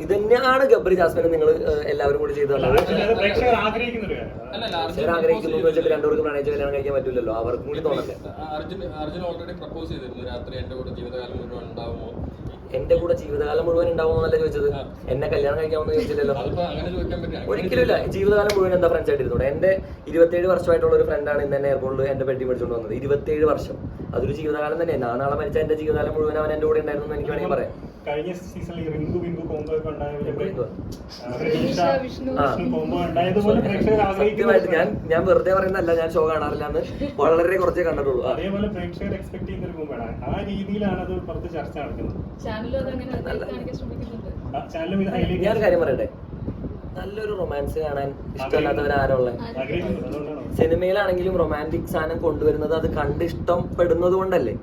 ഇത് തന്നെയാണ് ഗബ്രി ജാസ്മിനെ നിങ്ങൾ എല്ലാവരും കൂടി ചെയ്തു തന്നത് പ്രേക്ഷകർ ആഗ്രഹിക്കുന്ന അല്ലല്ല ചിലർ ആഗ്രഹിക്കുന്നു എന്ന് വെച്ചിട്ട് രണ്ടുപേർക്ക് പ്രണയിച്ച് കല്യാണം കഴിക്കാൻ പറ്റില്ലല്ലോ അവർക്കും കൂടി തോന്നട്ടെ അർജുൻ അർജുൻ ഓൾറെഡി പ്രപ്പോസ് ചെയ്തിരുന്നു. രാത്രി എന്റെ കൂടെ ജീവിതകാലം മുഴുവൻ ഉണ്ടാവുമോ? എന്റെ കൂടെ ജീവിതകാലം മുഴുവൻ ഉണ്ടാവുമെന്നല്ല ചോദിച്ചത്. എന്നെ കല്യാണം കഴിക്കാമെന്ന് ചോദിച്ചില്ലല്ലോ? അതിപ്പോ അങ്ങനെ ചോദിക്കാൻ പറ്റില്ല. അങ്ങനെ ഒരിക്കലും ഇല്ല. ജീവിതകാലം മുഴുവൻ എന്താ ഫ്രണ്ട്സ് ആയിട്ടിരുന്നൂടെ എന്റെ ഇരുപത്തേഴ് വർഷമായിട്ടുള്ള ഒരു ഫ്രണ്ടാണ് ഇന്ന് എന്നെ എയർപോർട്ടിൽ എന്റെ പെട്ടി മേടിച്ചുകൊണ്ട് വന്നത്. ഇരുപത്തേഴ് വർഷം. അതൊരു ജീവിതകാലം തന്നെ ഞാൻ നാളെ മരിച്ച എന്റെ ജീവിതകാലം മുഴുവൻ അവൻ എന്റെ കൂടെ ഉണ്ടായിരുന്നു എന്ന് എനിക്ക് വേണമെങ്കിൽ പറയാം. കഴിഞ്ഞ സീസണിൽ റിങ്കു ബിങ്കു കോംബോ ഒക്കെ ഞാൻ ഞാൻ വെറുതെ പറയുന്നല്ല ഞാൻ ഷോ കാണാറില്ല എന്ന് വളരെ കുറച്ചേ കണ്ടിട്ടുള്ളൂ. ആ. അതേപോലെ പ്രേക്ഷകർ എക്സ്പെക്ട് ചെയ്യുന്ന ഒരു ആ രീതിയിലാണ് അത് പുറത്ത് ചർച്ച നടക്കുന്നത്. ഞാനൊരു കാര്യം പറയട്ടെ? നല്ലൊരു റൊമാൻസ് കാണാൻ ഇഷ്ടമല്ലാത്തവരാരുള്ള ആഗ്രഹിക്കുന്നത് അതുകൊണ്ടാണ്? സിനിമയിലാണെങ്കിലും റൊമാന്റിക് സാധനം കൊണ്ടുവരുന്നത് അത് കണ്ട് ഇഷ്ടപ്പെടുന്നത് കൊണ്ടല്ലേ?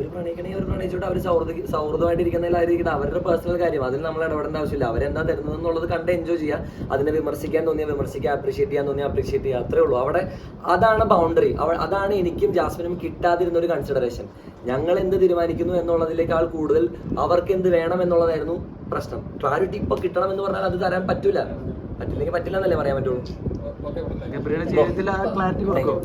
അവർ പ്രണയിക്കണേ അവർ പ്രണയിച്ചോട്ട് അവർ സൗഹൃദ സൗഹൃദമായിട്ട് ഇരിക്കുന്നതിലായിരിക്കട്ടെ അവരുടെ പേഴ്സണൽ കാര്യം അതിൽ നമ്മൾ ഇടപെടേണ്ട ആവശ്യമില്ല. അവരെന്താ തരുന്നത് എന്നുള്ളത് കണ്ട് എൻജോയ് ചെയ്യുക. അതിനെ വിമർശിക്കാൻ തോന്നിയ വിമർശിക്കുക അപ്രീഷിയേറ്റ് ചെയ്യാൻ തോന്നിയ അപ്രീഷിയേറ്റ് ചെയ്യുക. അത്രേ ഉള്ളൂ. അവിടെ അതാണ് ബൗണ്ടറി അതാണ് എനിക്കും ജാസ്മിനും കിട്ടാതിരുന്ന ഒരു കൺസിഡറേഷൻ ഞങ്ങൾ എന്ത് തീരുമാനിക്കുന്നു എന്നുള്ളതിലേക്കാൾ കൂടുതൽ അവർക്ക് എന്ത് വേണം എന്നുള്ളതായിരുന്നു പ്രശ്നം. ക്ലാരിറ്റി ഇപ്പൊ കിട്ടണം എന്ന് പറഞ്ഞാൽ അത് തരാൻ പറ്റൂല. പറ്റില്ലെങ്കിൽ പറ്റില്ല എന്നല്ലേ പറയാൻ പറ്റുള്ളൂ. ജീവിതത്തിൽ ആ ക്ലാരിറ്റി കൊടുക്കും.